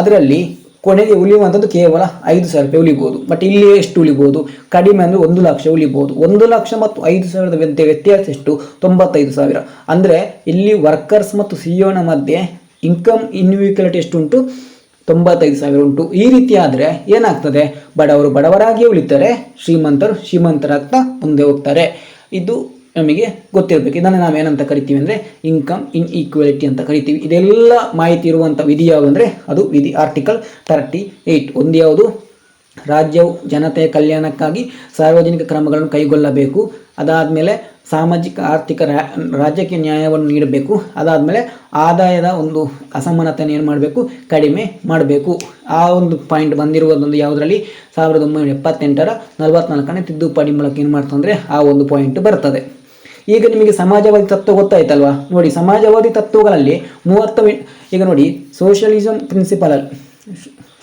[SPEAKER 1] ಅದರಲ್ಲಿ ಕೊನೆಗೆ ಉಳಿಯುವಂಥದ್ದು ಕೇವಲ ಐದು ಸಾವಿರ ರೂಪಾಯಿ ಉಳಿಬೋದು. ಬಟ್ ಇಲ್ಲಿ ಎಷ್ಟು ಉಳಿಬೋದು? ಕಡಿಮೆ ಅಂದರೆ ಒಂದು ಲಕ್ಷ ಉಳಿಬೋದು. ಒಂದು ಲಕ್ಷ ಮತ್ತು ಐದು ಸಾವಿರದ ವ್ಯತ್ಯ ವ್ಯತ್ಯಾಸ ಎಷ್ಟು? ತೊಂಬತ್ತೈದು ಸಾವಿರ. ಅಂದರೆ ಇಲ್ಲಿ ವರ್ಕರ್ಸ್ ಮತ್ತು ಸಿ ಒನ ಮಧ್ಯೆ ಇನ್ಕಮ್ ಇನ್ವಿಕ್ಯುಲಿಟಿ ಎಷ್ಟು ಉಂಟು? ತೊಂಬತ್ತೈದು ಸಾವಿರ ಉಂಟು. ಈ ರೀತಿ ಆದರೆ ಏನಾಗ್ತದೆ? ಬಡವರು ಬಡವರಾಗಿಯೇ ಉಳಿತಾರೆ, ಶ್ರೀಮಂತರು ಶ್ರೀಮಂತರಾಗ್ತಾ ಮುಂದೆ ಹೋಗ್ತಾರೆ. ಇದು ನಮಗೆ ಗೊತ್ತಿರಬೇಕು. ಇದನ್ನು ನಾವು ಏನಂತ ಕರಿತೀವಿ ಅಂದರೆ ಇನ್ಕಮ್ ಇನ್ ಈಕ್ವಾಲಿಟಿ ಅಂತ ಕರಿತೀವಿ. ಇದೆಲ್ಲ ಮಾಹಿತಿ ಇರುವಂಥ ವಿಧಿ ಯಾವುದು ಅಂದರೆ ಅದು ವಿಧಿ. ಆರ್ಟಿಕಲ್ ತರ್ಟಿ ಏಯ್ಟ್ ಒಂದು ಯಾವುದು? ರಾಜ್ಯವು ಜನತೆಯ ಕಲ್ಯಾಣಕ್ಕಾಗಿ ಸಾರ್ವಜನಿಕ ಕ್ರಮಗಳನ್ನು ಕೈಗೊಳ್ಳಬೇಕು. ಅದಾದಮೇಲೆ ಸಾಮಾಜಿಕ, ಆರ್ಥಿಕ ರಾಜ್ಯಕ್ಕೆ ನ್ಯಾಯವನ್ನು ನೀಡಬೇಕು. ಅದಾದಮೇಲೆ ಆದಾಯದ ಒಂದು ಅಸಮಾನತೆಯನ್ನು ಏನು ಮಾಡಬೇಕು? ಕಡಿಮೆ ಮಾಡಬೇಕು. ಆ ಒಂದು ಪಾಯಿಂಟ್ ಬಂದಿರುವುದೊಂದು ಯಾವುದರಲ್ಲಿ? ಸಾವಿರದ ಒಂಬೈನೂರ ಎಪ್ಪತ್ತೆಂಟರ ನಲವತ್ನಾಲ್ಕನೇ ತಿದ್ದುಪಡಿ ಮೂಲಕ ಏನು ಮಾಡ್ತಂದರೆ ಆ ಒಂದು ಪಾಯಿಂಟ್ ಬರ್ತದೆ. ಈಗ ನಿಮಗೆ ಸಮಾಜವಾದಿ ತತ್ವ ಗೊತ್ತಾಯ್ತಲ್ವಾ? ನೋಡಿ, ಸಮಾಜವಾದಿ ತತ್ವಗಳಲ್ಲಿ ಮೂವತ್ತು ಈಗ ನೋಡಿ socialism principle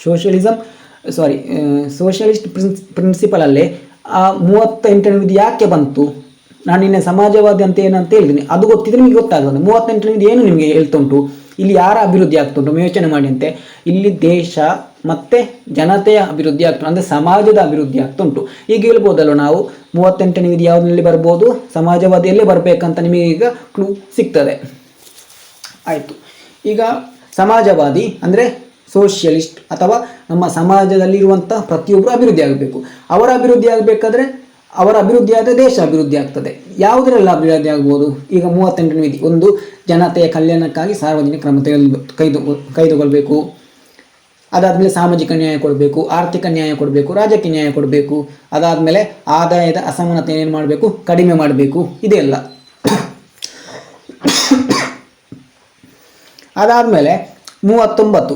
[SPEAKER 1] socialism sorry socialist prince ಪ್ರಿನ್ಸಿಪಲಲ್ಲಿ ಆ ಮೂವತ್ತೆಂಟನೇ ವಿಧಿ ಯಾಕೆ ಬಂತು? ನಾನು ನಿನ್ನೆ ಸಮಾಜವಾದಿ ಅಂತ ಏನಂತ ಹೇಳಿದ್ದೀನಿ ಅದು ಗೊತ್ತಿದ್ರೆ ನಿಮಗೆ ಗೊತ್ತಾಗ್ತದೆ. ಮೂವತ್ತೆಂಟನೇ ವಿಧಿ ಏನು ನಿಮಗೆ ಹೇಳ್ತುಂಟು? ಇಲ್ಲಿ ಯಾರ ಅಭಿವೃದ್ಧಿ ಆಗ್ತುಂಟು? ಯೋಚನೆ ಮಾಡಿ ಅಂತೆ. ಇಲ್ಲಿ ದೇಶ ಮತ್ತೆ ಜನತೆಯ ಅಭಿವೃದ್ಧಿ ಆಗ್ತುಂಟು. ಅಂದರೆ ಸಮಾಜದ ಅಭಿವೃದ್ಧಿ ಆಗ್ತುಂಟು. ಈಗ ಹೇಳ್ಬೋದಲ್ಲ ನಾವು? ಮೂವತ್ತೆಂಟನೇ ವಿಧಿ ಯಾವುದರಲ್ಲಿ ಬರ್ಬೋದು? ಸಮಾಜವಾದಿಯಲ್ಲೇ ಬರಬೇಕಂತ ನಿಮಗೆ ಈಗ ಕ್ಲೂ ಸಿಗ್ತದೆ. ಆಯಿತು. ಈಗ ಸಮಾಜವಾದಿ ಅಂದರೆ ಸೋಷಿಯಲಿಸ್ಟ್ ಅಥವಾ ನಮ್ಮ ಸಮಾಜದಲ್ಲಿರುವಂಥ ಪ್ರತಿಯೊಬ್ಬರು ಅಭಿವೃದ್ಧಿ ಆಗಬೇಕು. ಅವರ ಅಭಿವೃದ್ಧಿ ಆಗಬೇಕಾದ್ರೆ ಅವರ ಅಭಿವೃದ್ಧಿ ಆದರೆ ದೇಶ ಅಭಿವೃದ್ಧಿ ಆಗ್ತದೆ. ಯಾವುದರೆಲ್ಲ ಅಭಿವೃದ್ಧಿ ಆಗ್ಬೋದು? ಈಗ ಮೂವತ್ತೆಂಟನೇ ವಿಧಿ ಒಂದು ಜನತೆಯ ಕಲ್ಯಾಣಕ್ಕಾಗಿ ಸಾರ್ವಜನಿಕ ಕ್ರಮ ತೆಗೆದು ಕೈದು ಕೈಗೊಳ್ಳಬೇಕು ಅದಾದಮೇಲೆ ಸಾಮಾಜಿಕ ನ್ಯಾಯ ಕೊಡಬೇಕು, ಆರ್ಥಿಕ ನ್ಯಾಯ ಕೊಡಬೇಕು, ರಾಜಕೀಯ ನ್ಯಾಯ ಕೊಡಬೇಕು, ಅದಾದಮೇಲೆ ಆದಾಯದ ಅಸಮಾನತೆ ಏನು ಮಾಡಬೇಕು, ಕಡಿಮೆ ಮಾಡಬೇಕು ಇದೆಲ್ಲ ಅದಾದಮೇಲೆ ಮೂವತ್ತೊಂಬತ್ತು.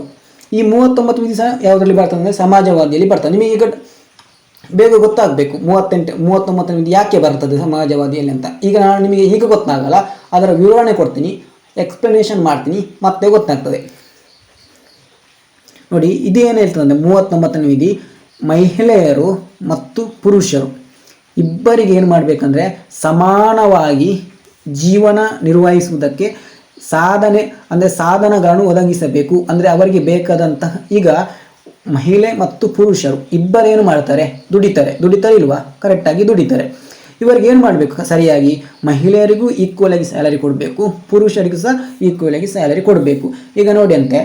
[SPEAKER 1] ಈ ಮೂವತ್ತೊಂಬತ್ತು ವಿಧಿ ಸಹ ಯಾವುದರಲ್ಲಿ ಬರ್ತದೆ ಅಂದರೆ ಸಮಾಜವಾದಿಯಲ್ಲಿ ಬರ್ತದೆ. ನಿಮಗೆ ಈಗ ಬೇಗ ಗೊತ್ತಾಗಬೇಕು, ಮೂವತ್ತೆಂಟು, ಮೂವತ್ತೊಂಬತ್ತನೇ ವಿಧಿ ಯಾಕೆ ಬರ್ತದೆ ಸಮಾಜವಾದಿಯಲ್ಲಿ ಅಂತ. ಈಗ ನಾನು ನಿಮಗೆ ಈಗ ಗೊತ್ತಾಗಲ್ಲ, ಅದರ ವಿವರಣೆ ಕೊಡ್ತೀನಿ ಎಕ್ಸ್ಪ್ಲನೇಷನ್ ಮಾಡ್ತೀನಿ, ಮತ್ತೆ ಗೊತ್ತಾಗ್ತದೆ. ನೋಡಿ, ಇದು ಏನು ಹೇಳ್ತದೆ ಅಂದರೆ ಮೂವತ್ತೊಂಬತ್ತನೇ ವಿಧಿ. ಮಹಿಳೆಯರು ಮತ್ತು ಪುರುಷರು. ಇಬ್ಬರಿಗೆ ಏನು ಮಾಡಬೇಕಂದ್ರೆ ಸಮಾನವಾಗಿ ಜೀವನ ನಿರ್ವಹಿಸುವುದಕ್ಕೆ ಸಾಧನೆ, ಅಂದರೆ ಸಾಧನಗಳನ್ನು ಒದಗಿಸಬೇಕು. ಅಂದರೆ ಅವರಿಗೆ ಬೇಕಾದಂತಹ, ಈಗ ಮಹಿಳೆ ಮತ್ತು ಪುರುಷರು ಇಬ್ಬರೇನು ಮಾಡ್ತಾರೆ? ದುಡಿತಾರೆ. ದುಡಿತಾರೆ ಇಲ್ವಾ? ಕರೆಕ್ಟಾಗಿ ದುಡಿತಾರೆ. ಇವರಿಗೆ ಏನು ಮಾಡಬೇಕು? ಸರಿಯಾಗಿ ಮಹಿಳೆಯರಿಗೂ ಈಕ್ವಲ್ ಆಗಿ ಸ್ಯಾಲರಿ ಕೊಡಬೇಕು, ಪುರುಷರಿಗೂ ಸಹ ಈಕ್ವಲ್ ಆಗಿ ಸ್ಯಾಲರಿ ಕೊಡಬೇಕು. ಈಗ ನೋಡಿ ಅಂತೆ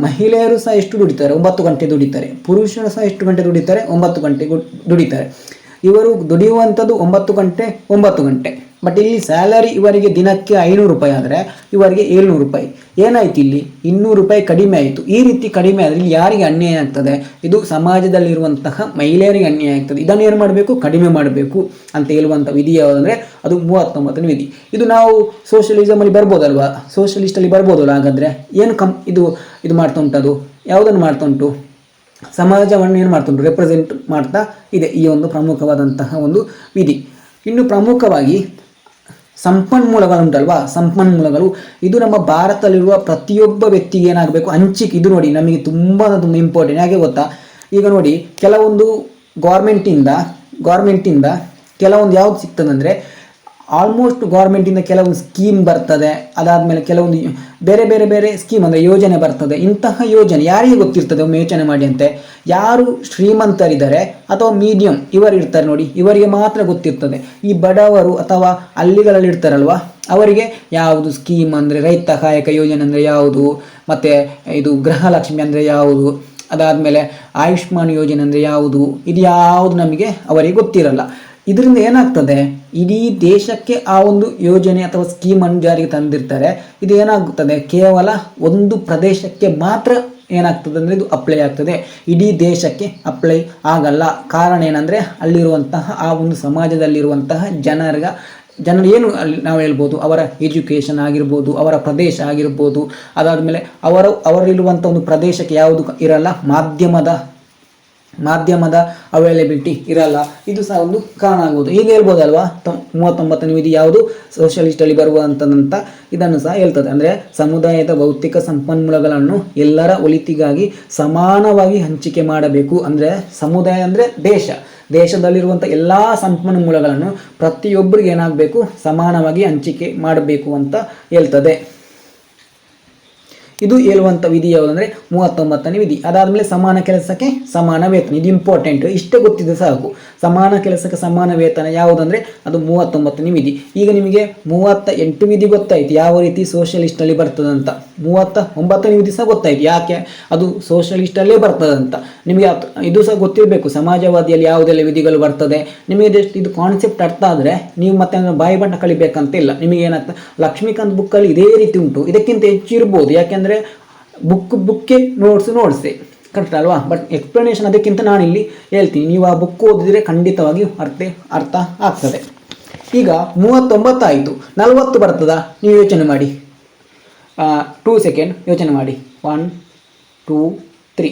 [SPEAKER 1] ಮಹಿಳೆಯರು ಸಹ ಎಷ್ಟು ದುಡಿತಾರೆ? ಒಂಬತ್ತು ಗಂಟೆ ದುಡಿತಾರೆ. ಪುರುಷರು ಸಹ ಎಷ್ಟು ಗಂಟೆ ದುಡಿತಾರೆ? ಒಂಬತ್ತು ಗಂಟೆ ದುಡಿತಾರೆ. ಇವರು ದುಡಿಯುವಂಥದ್ದು ಒಂಬತ್ತು ಗಂಟೆ ಒಂಬತ್ತು ಗಂಟೆ. ಬಟ್ ಇಲ್ಲಿ ಸ್ಯಾಲರಿ ಇವರಿಗೆ ದಿನಕ್ಕೆ ಐನೂರು ರೂಪಾಯಿ ಆದರೆ ಇವರಿಗೆ ಏಳ್ನೂರು ರೂಪಾಯಿ. ಏನಾಯ್ತು ಇಲ್ಲಿ? ಇನ್ನೂರು ರೂಪಾಯಿ ಕಡಿಮೆ ಆಯಿತು. ಈ ರೀತಿ ಕಡಿಮೆ ಆದರೆ ಇಲ್ಲಿ ಯಾರಿಗೆ ಅನ್ಯಾಯ ಆಗ್ತದೆ? ಇದು ಸಮಾಜದಲ್ಲಿರುವಂತಹ ಮಹಿಳೆಯರಿಗೆ ಅನ್ಯಾಯ ಆಗ್ತದೆ. ಇದನ್ನು ಏನು ಮಾಡಬೇಕು? ಕಡಿಮೆ ಮಾಡಬೇಕು ಅಂತ ಹೇಳುವಂಥ ವಿಧಿ ಯಾವುದಂದರೆ ಅದು ಮೂವತ್ತೊಂಬತ್ತನೇ ವಿಧಿ. ಇದು ನಾವು ಸೋಷಲಿಸಮಲ್ಲಿ ಬರ್ಬೋದಲ್ವಾ? ಸೋಷಲಿಸ್ಟಲ್ಲಿ ಬರ್ಬೋದಲ್ಲ ಹಾಗಾದರೆ? ಏನು ಕಂ, ಇದು ಇದು ಮಾಡ್ತಾ ಉಂಟದು? ಯಾವುದನ್ನು ಮಾಡ್ತಾ ಉಂಟು? ಸಮಾಜವನ್ನು ಏನು ಮಾಡ್ತುಂಟು ರೆಪ್ರೆಸೆಂಟ್ ಮಾಡ್ತಾ ಇದೆ ಈ ಒಂದು ಪ್ರಮುಖವಾದಂತಹ ಒಂದು ವಿಧಿ. ಇನ್ನು ಪ್ರಮುಖವಾಗಿ ಸಂಪನ್ಮೂಲಗಳುಂಟಲ್ವಾ ಸಂಪನ್ಮೂಲಗಳು. ಇದು ನಮ್ಮ ಭಾರತದಲ್ಲಿರುವ ಪ್ರತಿಯೊಬ್ಬ ವ್ಯಕ್ತಿಗೆ ಏನಾಗಬೇಕು? ಹಂಚಿಕೆ. ಇದು ನೋಡಿ, ನಮಗೆ ತುಂಬ ತುಂಬ ಇಂಪಾರ್ಟೆಂಟ್ ಯಾಕೆ ಗೊತ್ತಾ? ಈಗ ನೋಡಿ, ಕೆಲವೊಂದು ಗೌರ್ಮೆಂಟಿಂದ ಗೌರ್ಮೆಂಟಿಂದ ಕೆಲವೊಂದು ಯಾವ್ದು ಸಿಗ್ತದಂದರೆ ಆಲ್ಮೋಸ್ಟ್ ಗೌರ್ಮೆಂಟಿಂದ ಕೆಲವೊಂದು ಸ್ಕೀಮ್ ಬರ್ತದೆ. ಅದಾದಮೇಲೆ ಕೆಲವೊಂದು ಬೇರೆ ಬೇರೆ ಬೇರೆ ಸ್ಕೀಮ್ ಅಂದರೆ ಯೋಜನೆ ಬರ್ತದೆ. ಇಂತಹ ಯೋಜನೆ ಯಾರಿಗೆ ಗೊತ್ತಿರ್ತದೆ? ಒಮ್ಮೆ ಯೋಚನೆ ಮಾಡಿ ಅಂತೆ. ಯಾರು ಶ್ರೀಮಂತರಿದ್ದಾರೆ ಅಥವಾ ಮೀಡಿಯಂ ಇವರು ಇರ್ತಾರೆ ನೋಡಿ, ಇವರಿಗೆ ಮಾತ್ರ ಗೊತ್ತಿರ್ತದೆ. ಈ ಬಡವರು ಅಥವಾ ಹಳ್ಳಿಗಳಲ್ಲಿ ಇರ್ತಾರಲ್ವ, ಅವರಿಗೆ ಯಾವುದು ಸ್ಕೀಮ್ ಅಂದರೆ ರೈತ ಸಹಾಯಕ ಯೋಜನೆ ಅಂದರೆ ಯಾವುದು? ಮತ್ತು ಇದು ಗೃಹಲಕ್ಷ್ಮಿ ಅಂದರೆ ಯಾವುದು? ಅದಾದಮೇಲೆ ಆಯುಷ್ಮಾನ್ ಯೋಜನೆ ಅಂದರೆ ಯಾವುದು? ಇದು ಯಾವುದು ನಮಗೆ ಅವರಿಗೆ ಗೊತ್ತಿರಲ್ಲ. ಇದರಿಂದ ಏನಾಗ್ತದೆ? ಇಡೀ ದೇಶಕ್ಕೆ ಆ ಒಂದು ಯೋಜನೆ ಅಥವಾ ಸ್ಕೀಮನ್ನು ಜಾರಿಗೆ ತಂದಿರ್ತಾರೆ. ಇದು ಏನಾಗುತ್ತದೆ ಕೇವಲ ಒಂದು ಪ್ರದೇಶಕ್ಕೆ ಮಾತ್ರ ಏನಾಗ್ತದೆ ಅಂದರೆ ಇದು ಅಪ್ಲೈ ಆಗ್ತದೆ. ಇಡೀ ದೇಶಕ್ಕೆ ಅಪ್ಲೈ ಆಗಲ್ಲ. ಕಾರಣ ಏನಂದರೆ ಅಲ್ಲಿರುವಂತಹ ಆ ಒಂದು ಸಮಾಜದಲ್ಲಿರುವಂತಹ ಜನರಿಗ, ಜನರು ಏನು ಅಲ್ಲಿ ನಾವು ಹೇಳ್ಬೋದು? ಅವರ ಎಜುಕೇಷನ್ ಆಗಿರ್ಬೋದು, ಅವರ ಪ್ರದೇಶ ಆಗಿರ್ಬೋದು. ಅದಾದಮೇಲೆ ಅವರು ಅವರಿರುವಂಥ ಒಂದು ಪ್ರದೇಶಕ್ಕೆ ಯಾವುದು ಇರಲ್ಲ? ಮಾಧ್ಯಮದ ಮಾಧ್ಯಮದ ಅವೈಲೇಬಿಲಿಟಿ ಇರಲ್ಲ. ಇದು ಸಹ ಒಂದು ಕಾರಣ ಆಗ್ಬೋದು ಈಗ ಹೇಳ್ಬೋದಲ್ವಾ ಮೂವತ್ತೊಂಬತ್ತನೇ ವಿಧಿ ಯಾವುದು? ಸೋಷಲಿಸ್ಟಲ್ಲಿ ಬರುವಂಥದ್ದಂತ ಇದನ್ನು ಸಹ ಹೇಳ್ತದೆ. ಅಂದರೆ ಸಮುದಾಯದ ಭೌತಿಕ ಸಂಪನ್ಮೂಲಗಳನ್ನು ಎಲ್ಲರ ಒಳಿತಿಗಾಗಿ ಸಮಾನವಾಗಿ ಹಂಚಿಕೆ ಮಾಡಬೇಕು. ಅಂದರೆ ಸಮುದಾಯ ಅಂದರೆ ದೇಶ. ದೇಶದಲ್ಲಿರುವಂಥ ಎಲ್ಲ ಸಂಪನ್ಮೂಲಗಳನ್ನು ಪ್ರತಿಯೊಬ್ಬರಿಗೆ ಏನಾಗಬೇಕು? ಸಮಾನವಾಗಿ ಹಂಚಿಕೆ ಮಾಡಬೇಕು ಅಂತ ಹೇಳ್ತದೆ. ಇದು ಹೇಳುವಂಥ ವಿಧಿ ಯಾವುದಂದರೆ ಮೂವತ್ತೊಂಬತ್ತನೇ ವಿಧಿ. ಅದಾದಮೇಲೆ ಸಮಾನ ಕೆಲಸಕ್ಕೆ ಸಮಾನ ವೇತನ. ಇದು ಇಂಪಾರ್ಟೆಂಟ್ ಇಷ್ಟೇ ಗೊತ್ತಿದೆ ಸಾಕು. ಸಮಾನ ಕೆಲಸಕ್ಕೆ ಸಮಾನ ವೇತನ ಯಾವುದಂದ್ರೆ ಅದು ಮೂವತ್ತೊಂಬತ್ತನೇ ವಿಧಿ. ಈಗ ನಿಮಗೆ ಮೂವತ್ತ ಎಂಟು ವಿಧಿ ಗೊತ್ತಾಯಿತು. ಯಾವ ರೀತಿ ಸೋಷಲಿಸ್ಟಲ್ಲಿ ಬರ್ತದಂತ? ಮೂವತ್ತ ಒಂಬತ್ತನೇ ವಿಧಿ ಸಹ ಗೊತ್ತಾಯಿತು. ಯಾಕೆ? ಅದು ಸೋಷಲಿಸ್ಟಲ್ಲೇ ಬರ್ತದಂತ. ನಿಮಗೆ ಇದು ಸಹ ಗೊತ್ತಿರಬೇಕು. ಸಮಾಜವಾದಿಯಲ್ಲಿ ಯಾವುದೆಲ್ಲ ವಿಧಿಗಳು ಬರ್ತದೆ? ನಿಮಗೆ ಇದು ಕಾನ್ಸೆಪ್ಟ್ ಅರ್ಥ ಆದರೆ ನೀವು ಮತ್ತೆ ಬಾಯಿ ಬಣ್ಣ ಕಲಿಬೇಕಂತ ಇಲ್ಲ ನಿಮಗೆ ಏನಾಗ್ತದೆ ಲಕ್ಷ್ಮೀಕಾಂತ್ ಬುಕ್ಕಲ್ಲಿ ಇದೇ ರೀತಿ ಉಂಟು. ಇದಕ್ಕಿಂತ ಹೆಚ್ಚು ಇರ್ಬೋದು. ಯಾಕೆಂದರೆ ಬುಕ್ ಬುಕ್ಕೆ ನೋಟ್ಸ್ ನೋಡ್ಸೆ ಕರೆಕ್ಟ್ ಅಲ್ವಾ? ಬಟ್ ಎಕ್ಸ್ಪ್ಲನೇಷನ್ ಅದಕ್ಕಿಂತ ನಾನಿಲ್ಲಿ ಹೇಳ್ತೀನಿ. ನೀವು ಆ ಬುಕ್ ಓದಿದರೆ ಖಂಡಿತವಾಗಿ ಅರ್ಥ ಅರ್ಥ ಆಗ್ತದೆ. ಈಗ ಮೂವತ್ತೊಂಬತ್ತಾಯಿತು ನಲವತ್ತು ಬರ್ತದ? ನೀವು ಯೋಚನೆ ಮಾಡಿ. ಟೂ ಸೆಕೆಂಡ್ ಯೋಚನೆ ಮಾಡಿ. ಒನ್ ಟೂ ತ್ರೀ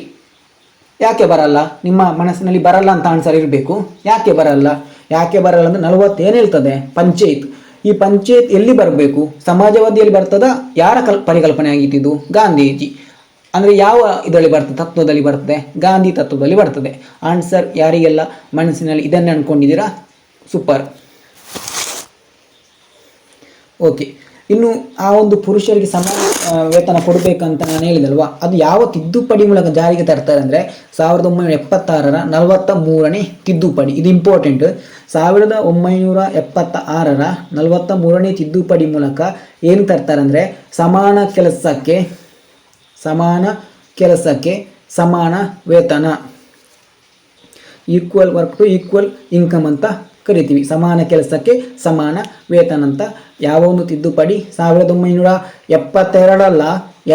[SPEAKER 1] ಯಾಕೆ ಬರಲ್ಲ? ನಿಮ್ಮ ಮನಸ್ಸಿನಲ್ಲಿ ಬರಲ್ಲ ಅಂತ ಆನ್ಸರ್ ಇರಬೇಕು. ಯಾಕೆ ಬರಲ್ಲ? ಯಾಕೆ ಬರಲ್ಲ ಅಂದರೆ ನಲವತ್ತು ಏನು ಹೇಳ್ತದೆ? ಪಂಚಾಯತ್. ಈ ಪಂಚಾಯತ್ ಎಲ್ಲಿ ಬರಬೇಕು? ಸಮಾಜವಾದಿಯಲ್ಲಿ ಬರ್ತದ? ಯಾರ ಕಲ್, ಪರಿಕಲ್ಪನೆ ಆಗಿದ್ದು ಗಾಂಧೀಜಿ. ಅಂದರೆ ಯಾವ ಇದರಲ್ಲಿ ಬರ್ತದೆ? ತತ್ವದಲ್ಲಿ ಬರ್ತದೆ. ಗಾಂಧಿ ತತ್ವದಲ್ಲಿ ಬರ್ತದೆ. ಆನ್ಸರ್ ಯಾರಿಗೆಲ್ಲ ಮನಸ್ಸಿನಲ್ಲಿ ಇದನ್ನೇ ಅಂದ್ಕೊಂಡಿದ್ದೀರಾ ಸೂಪರ್ ಓಕೆ ಇನ್ನು ಆ ಒಂದು ಪುರುಷರಿಗೆ ಸಮಾನ ವೇತನ ಕೊಡಬೇಕಂತ ನಾನು ಹೇಳಿದಲ್ವಾ? ಅದು ಯಾವ ತಿದ್ದುಪಡಿ ಮೂಲಕ ಜಾರಿಗೆ ತರ್ತಾರೆ ಅಂದರೆ ಸಾವಿರದ ಒಂಬೈನೂರ ಎಪ್ಪತ್ತಾರರ ನಲವತ್ತ ಮೂರನೇ ತಿದ್ದುಪಡಿ. ಇದು ಇಂಪಾರ್ಟೆಂಟ್ ಸಾವಿರದ ಒಂಬೈನೂರ ಎಪ್ಪತ್ತ ಆರರ ನಲವತ್ತ ಮೂರನೇ ತಿದ್ದುಪಡಿ ಮೂಲಕ ಏನು ತರ್ತಾರೆ ಅಂದರೆ ಸಮಾನ ಕೆಲಸಕ್ಕೆ ಸಮಾನ ಕೆಲಸಕ್ಕೆ ಸಮಾನ ವೇತನ. Equal work to equal income ಅಂತ ಕರಿತೀವಿ. ಸಮಾನ ಕೆಲಸಕ್ಕೆ ಸಮಾನ ವೇತನ ಅಂತ. ಯಾವ ಒಂದು ತಿದ್ದುಪಡಿ? ಸಾವಿರದ ಒಂಬೈನೂರ ಎಪ್ಪತ್ತೆರಡಲ್ಲ,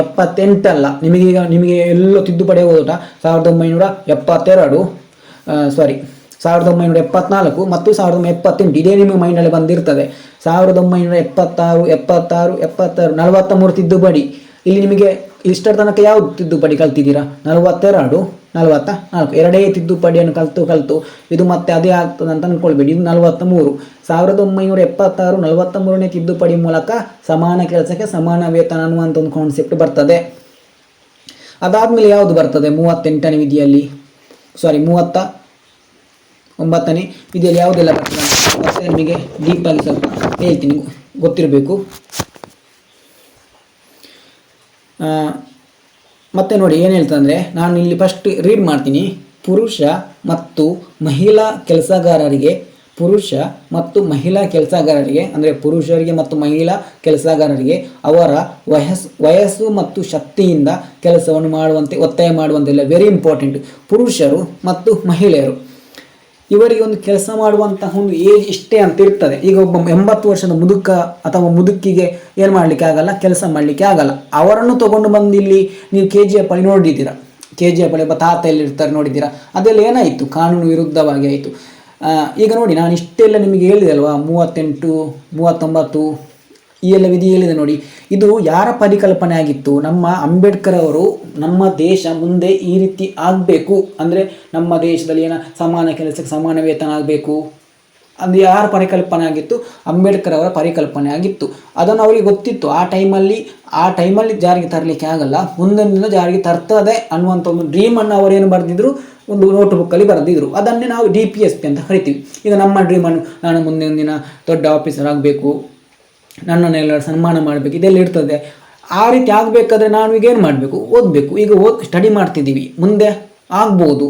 [SPEAKER 1] ಎಪ್ಪತ್ತೆಂಟಲ್ಲ. ನಿಮಗೀಗ ನಿಮಗೆ ಎಲ್ಲೋ ತಿದ್ದುಪಡಿ ಓದೋಟ ಸಾವಿರದ ಒಂಬೈನೂರ ಎಪ್ಪತ್ತೆರಡು ಸಾರಿ ಸಾವಿರದ ಒಂಬೈನೂರ ಎಪ್ಪತ್ನಾಲ್ಕು ಮತ್ತು ಸಾವಿರದ ಒಂಬೈನೂರ ಎಪ್ಪತ್ತೆಂಟು. ಇದೇ ನಿಮ್ಮ ಮೈಂಡಲ್ಲಿ ಬಂದಿರ್ತದೆ. ಸಾವಿರದ ಒಂಬೈನೂರ ಎಪ್ಪತ್ತಾರು ಎಪ್ಪತ್ತಾರು ಎಪ್ಪತ್ತಾರು ನಲವತ್ತ ಮೂರು ತಿದ್ದುಪಡಿ. ಇಲ್ಲಿ ನಿಮಗೆ ಇಷ್ಟರ ತನಕ ಯಾವುದು ತಿದ್ದುಪಡಿ ಕಲ್ತಿದ್ದೀರಾ? ನಲವತ್ತೆರಡು. ನಲವತ್ತ ನಾಲ್ಕು. ಎರಡೇ ತಿದ್ದುಪಡಿಯನ್ನು ಕಲಿತು ಕಲಿತು. ಇದು ಮತ್ತೆ ಅದೇ ಆಗ್ತದೆ ಅಂತ ಅಂದ್ಕೊಳ್ಬೇಡಿ ಇದು ನಲವತ್ತ ಮೂರು ಸಾವಿರದ ಒಂಬೈನೂರ ಎಪ್ಪತ್ತಾರು ನಲವತ್ತ ಮೂರನೇ ತಿದ್ದುಪಡಿ ಮೂಲಕ ಸಮಾನ ಕೆಲಸಕ್ಕೆ ಸಮಾನ ವೇತನ ಅನ್ನುವಂಥ ಒಂದು ಕಾನ್ಸೆಪ್ಟ್ ಬರ್ತದೆ. ಅದಾದಮೇಲೆ ಯಾವುದು ಬರ್ತದೆ? ಮೂವತ್ತೆಂಟನೇ ವಿಧಿಯಲ್ಲಿ. ಸಾರಿ ಮೂವತ್ತ ಒಂಬತ್ತನೇ ವಿಧಿಯಲ್ಲಿ ಯಾವುದೆಲ್ಲ ಬರ್ತದೆ? ಮತ್ತೆ ನಿಮಗೆ ಡೀಪಾಗಿ ಸ್ವಲ್ಪ ಹೇಳ್ತೀನಿ. ಗೊತ್ತಿರಬೇಕು. ಮತ್ತೆ ನೋಡಿ ಏನು ಹೇಳ್ತಂದರೆ, ನಾನು ಇಲ್ಲಿ ಫಸ್ಟ್ ರೀಡ್ ಮಾಡ್ತೀನಿ. ಪುರುಷ ಮತ್ತು ಮಹಿಳಾ ಕೆಲಸಗಾರರಿಗೆ, ಪುರುಷ ಮತ್ತು ಮಹಿಳಾ ಕೆಲಸಗಾರರಿಗೆ, ಅಂದರೆ ಪುರುಷರಿಗೆ ಮತ್ತು ಮಹಿಳಾ ಕೆಲಸಗಾರರಿಗೆ ಅವರ ವಯಸ್ಸು ವಯಸ್ಸು ಮತ್ತು ಶಕ್ತಿಯಿಂದ ಕೆಲಸವನ್ನು ಮಾಡುವಂತೆ, ಒತ್ತಾಯ ಮಾಡುವಂತಿಲ್ಲ ವೆರಿ ಇಂಪಾರ್ಟೆಂಟ್ ಪುರುಷರು ಮತ್ತು ಮಹಿಳೆಯರು. ಇವರಿಗೆ ಒಂದು ಕೆಲಸ ಮಾಡುವಂತಹ ಒಂದು ಏಜ್ ಇಷ್ಟೇ ಅಂತ ಇರ್ತದೆ. ಈಗ ಒಬ್ಬ ಎಂಬತ್ತು ವರ್ಷದ ಮುದುಕ ಅಥವಾ ಮುದುಕಿಗೆ ಏನು ಮಾಡಲಿಕ್ಕೆ ಆಗಲ್ಲ, ಕೆಲಸ ಮಾಡಲಿಕ್ಕೆ ಆಗಲ್ಲ. ಅವರನ್ನು ತಗೊಂಡು ಬಂದು ಇಲ್ಲಿ ನೀವು ಕೆ ಜಿ ಎಫ್ ಅಲ್ಲಿ ನೋಡಿದ್ದೀರಾ? ಕೆ ಜಿ ಎಫ್ ಅಲ್ಲಿ ಒಬ್ಬ ತಾತ ಎಲ್ಲಿ ಇರ್ತಾರೆ ನೋಡಿದ್ದೀರಾ? ಅದೆಲ್ಲ ಏನಾಯಿತು? ಕಾನೂನು ವಿರುದ್ಧವಾಗಿ ಆಯಿತು. ಈಗ ನೋಡಿ, ನಾನು ಇಷ್ಟೆಲ್ಲ ನಿಮಗೆ ಹೇಳಿದೆ ಅಲ್ವಾ? ಮೂವತ್ತೆಂಟು, ಮೂವತ್ತೊಂಬತ್ತು ಈ ಎಲ್ಲ ವಿಧಿ ಹೇಳಿದೆ ನೋಡಿ. ಇದು ಯಾರ ಪರಿಕಲ್ಪನೆ ಆಗಿತ್ತು ನಮ್ಮ ಅಂಬೇಡ್ಕರ್ ಅವರು ನಮ್ಮ ದೇಶ ಮುಂದೆ ಈ ರೀತಿ ಆಗಬೇಕು. ಅಂದರೆ ನಮ್ಮ ದೇಶದಲ್ಲಿ ಏನ ಸಮಾನ ಕೆಲಸಕ್ಕೆ ಸಮಾನ ವೇತನ ಆಗಬೇಕು? ಅಂದರೆ ಯಾರ ಪರಿಕಲ್ಪನೆ ಆಗಿತ್ತು? ಅಂಬೇಡ್ಕರ್ ಅವರ ಪರಿಕಲ್ಪನೆ ಆಗಿತ್ತು. ಅದನ್ನು ಅವರಿಗೆ ಗೊತ್ತಿತ್ತು. ಆ ಟೈಮಲ್ಲಿ ಆ ಟೈಮಲ್ಲಿ ಜಾರಿಗೆ ತರಲಿಕ್ಕೆ ಆಗಲ್ಲ. ಮುಂದೊಂದು ದಿನ ಜಾರಿಗೆ ತರ್ತದೆ ಅನ್ನುವಂಥ ಒಂದು ಡ್ರೀಮನ್ನು ಅವರೇನು ಬರೆದಿದ್ರು? ಒಂದು ನೋಟ್ ಬುಕ್ಕಲ್ಲಿ ಬರೆದಿದ್ರು. ಅದನ್ನೇ ನಾವು ಡಿ ಪಿ ಎಸ್ ಪಿ ಅಂತ ಕರಿತೀವಿ. ಈಗ ನಮ್ಮ ಡ್ರೀಮನ್ನು ನಾನು ಮುಂದಿನ ದಿನ ದೊಡ್ಡ ಆಫೀಸರ್ ಆಗಬೇಕು. ನನ್ನನ್ನೆಲ್ಲ ಸನ್ಮಾನ ಮಾಡಬೇಕು, ಇದೆಲ್ಲ ಇರ್ತದೆ. ಆ ರೀತಿ ಆಗಬೇಕಾದ್ರೆ ನಾನು ಈಗ ಏನು ಮಾಡಬೇಕು? ಓದಬೇಕು. ಈಗ ಓದ್ ಸ್ಟಡಿ ಮಾಡ್ತಿದ್ದೀವಿ. ಮುಂದೆ ಆಗ್ಬೋದು.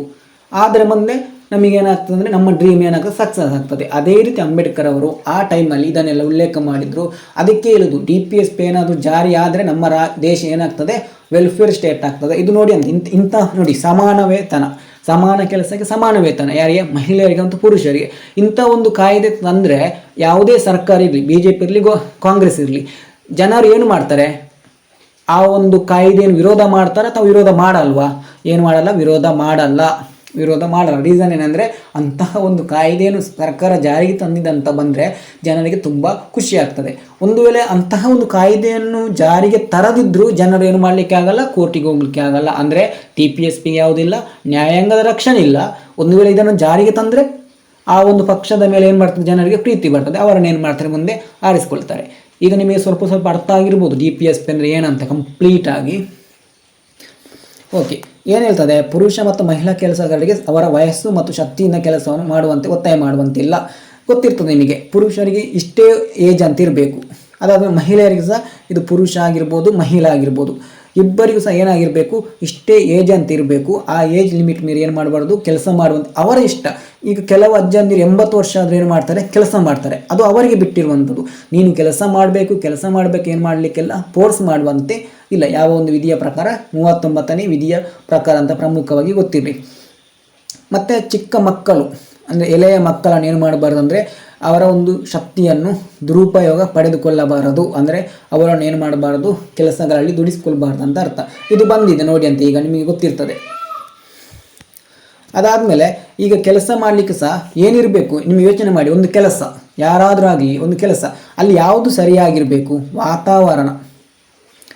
[SPEAKER 1] ಆದರೆ ಮುಂದೆ ನಮಗೆ ಏನಾಗ್ತದೆ ಅಂದರೆ ನಮ್ಮ ಡ್ರೀಮ್ ಏನಾಗ್ತದೆ ಸಕ್ಸಸ್ ಆಗ್ತದೆ. ಅದೇ ರೀತಿ ಅಂಬೇಡ್ಕರ್ ಅವರು ಆ ಟೈಮಲ್ಲಿ ಇದನ್ನೆಲ್ಲ ಉಲ್ಲೇಖ ಮಾಡಿದರು. ಅದಕ್ಕೆ ಹೇಳೋದು ಡಿ ಪಿ ಎಸ್ ಪಿ ಏನಾದರೂ ಜಾರಿ ಆದರೆ ನಮ್ಮ ರಾ, ದೇಶ ಏನಾಗ್ತದೆ? ವೆಲ್ಫೇರ್ ಸ್ಟೇಟ್ ಆಗ್ತದೆ. ಇದು ನೋಡಿ ಅಂತ ಇಂಥ ಇಂಥ ನೋಡಿ ಸಮಾನ ವೇತನ ಸಮಾನ ಕೆಲಸಕ್ಕೆ ಸಮಾನ ವೇತನ ಯಾರಿಗೆ? ಮಹಿಳೆಯರಿಗೆ ಮತ್ತು ಪುರುಷರಿಗೆ. ಇಂಥ ಒಂದು ಕಾಯ್ದೆ ತಂದರೆ ಯಾವುದೇ ಸರ್ಕಾರ ಇರಲಿ ಬಿ ಜೆ ಪಿ ಇರಲಿ, ಗೋ, ಕಾಂಗ್ರೆಸ್ ಇರಲಿ, ಜನರು ಏನು ಮಾಡ್ತಾರೆ? ಆ ಒಂದು ಕಾಯ್ದೆಯನ್ನು ವಿರೋಧ ಮಾಡ್ತಾರೆ ಅಥವಾ ವಿರೋಧ ಮಾಡಲ್ವಾ? ಏನು ಮಾಡಲ್ಲ? ವಿರೋಧ ಮಾಡಲ್ಲ. ವಿರೋಧ ಮಾಡಲ್ಲ. ರೀಸನ್ ಏನಂದರೆ ಅಂತಹ ಒಂದು ಕಾಯ್ದೆಯನ್ನು ಸರ್ಕಾರ ಜಾರಿಗೆ ತಂದಿದಂತ ಬಂದರೆ ಜನರಿಗೆ ತುಂಬ ಖುಷಿ ಆಗ್ತದೆ. ಒಂದು ವೇಳೆ ಅಂತಹ ಒಂದು ಕಾಯ್ದೆಯನ್ನು ಜಾರಿಗೆ ತರದಿದ್ದರೂ ಜನರು ಏನು ಮಾಡಲಿಕ್ಕೆ ಆಗಲ್ಲ? ಕೋರ್ಟಿಗೆ ಹೋಗ್ಲಿಕ್ಕೆ ಆಗಲ್ಲ. ಅಂದರೆ ಟಿ ಪಿ ಎಸ್ ಪಿ ಯಾವುದಿಲ್ಲ, ನ್ಯಾಯಾಂಗದ ರಕ್ಷಣೆ ಇಲ್ಲ ಒಂದು ವೇಳೆ ಇದನ್ನು ಜಾರಿಗೆ ತಂದರೆ ಆ ಒಂದು ಪಕ್ಷದ ಮೇಲೆ ಏನು ಮಾಡ್ತದೆ? ಜನರಿಗೆ ಪ್ರೀತಿ ಬರ್ತದೆ. ಅವರನ್ನು ಏನು ಮಾಡ್ತಾರೆ? ಮುಂದೆ ಆರಿಸ್ಕೊಳ್ತಾರೆ. ಈಗ ನಿಮಗೆ ಸ್ವಲ್ಪ ಸ್ವಲ್ಪ ಅರ್ಥ ಆಗಿರ್ಬೋದು. ಡಿ ಪಿ ಎಸ್ ಪಿ ಅಂದರೆ ಏನಂತ ಕಂಪ್ಲೀಟಾಗಿ ಓಕೆ ಏನು ಹೇಳ್ತದೆ? ಪುರುಷ ಮತ್ತು ಮಹಿಳಾ ಕೆಲಸಗಾರರಿಗೆ ಅವರ ವಯಸ್ಸು ಮತ್ತು ಶಕ್ತಿಯಿಂದ ಕೆಲಸವನ್ನು ಮಾಡುವಂತೆ, ಒತ್ತಾಯ ಮಾಡುವಂತಿಲ್ಲ. ಗೊತ್ತಿರ್ತದೆ ನಿಮಗೆ, ಪುರುಷರಿಗೆ ಇಷ್ಟೇ ಏಜ್ ಅಂತ ಇರಬೇಕು ಮಹಿಳೆಯರಿಗೆ ಸಹ ಇದು ಪುರುಷ ಆಗಿರ್ಬೋದು, ಮಹಿಳಾ ಆಗಿರ್ಬೋದು. ಇಬ್ಬರಿಗೂ ಸಹ ಏನಾಗಿರಬೇಕು, ಇಷ್ಟೇ ಏಜ್ ಅಂತ ಇರಬೇಕು. ಆ ಏಜ್ ಲಿಮಿಟ್ ಮೀರಿ ಏನು ಮಾಡಬಾರ್ದು? ಕೆಲಸ ಮಾಡುವಂಥ ಅವರ ಇಷ್ಟ. ಈಗ ಕೆಲವು ಅಜ್ಜಂದಿರು ಎಂಬತ್ತು ವರ್ಷ ಆದರೆ ಏನು ಮಾಡ್ತಾರೆ? ಕೆಲಸ ಮಾಡ್ತಾರೆ. ಅದು ಅವರಿಗೆ ಬಿಟ್ಟಿರುವಂಥದ್ದು. ನೀನು ಕೆಲಸ ಮಾಡಬೇಕು ಕೆಲಸ ಮಾಡಬೇಕು, ಏನು ಮಾಡಲಿಕ್ಕೆಲ್ಲ ಫೋರ್ಸ್ ಮಾಡುವಂತೆ ಇಲ್ಲ. ಯಾವ ಒಂದು ವಿಧಿಯ ಪ್ರಕಾರ? ಮೂವತ್ತೊಂಬತ್ತನೇ ವಿಧಿಯ ಪ್ರಕಾರ ಅಂತ ಪ್ರಮುಖವಾಗಿ ಗೊತ್ತಿರಲಿ. ಮತ್ತು ಚಿಕ್ಕ ಮಕ್ಕಳು, ಅಂದರೆ ಎಳೆಯ ಮಕ್ಕಳನ್ನು ಏನು ಮಾಡಬಾರ್ದು ಅಂದರೆ ಅವರ ಒಂದು ಶಕ್ತಿಯನ್ನು ದುರುಪಯೋಗ ಪಡೆದುಕೊಳ್ಳಬಾರದು. ಅಂದರೆ ಅವರನ್ನು ಏನು ಮಾಡಬಾರದು? ಕೆಲಸಗಳಲ್ಲಿ ದುಡಿಸಿಕೊಳ್ಬಾರ್ದು ಅಂತ ಅರ್ಥ. ಇದು ಬಂದಿದೆ, ನೋಡಿ ಅಂತ, ಈಗ ನಿಮಗೆ ಗೊತ್ತಿರ್ತದೆ. ಅದಾದಮೇಲೆ ಈಗ ಕೆಲಸ ಮಾಡಲಿಕ್ಕೆ ಸಹ ಏನಿರಬೇಕು? ನಿಮಗೆ ಯೋಚನೆ ಮಾಡಿ, ಒಂದು ಕೆಲಸ. ಯಾರಾದರೂ ಆಗಲಿ, ಒಂದು ಕೆಲಸ. ಅಲ್ಲಿ ಯಾವುದು ಸರಿಯಾಗಿರಬೇಕು? ವಾತಾವರಣ.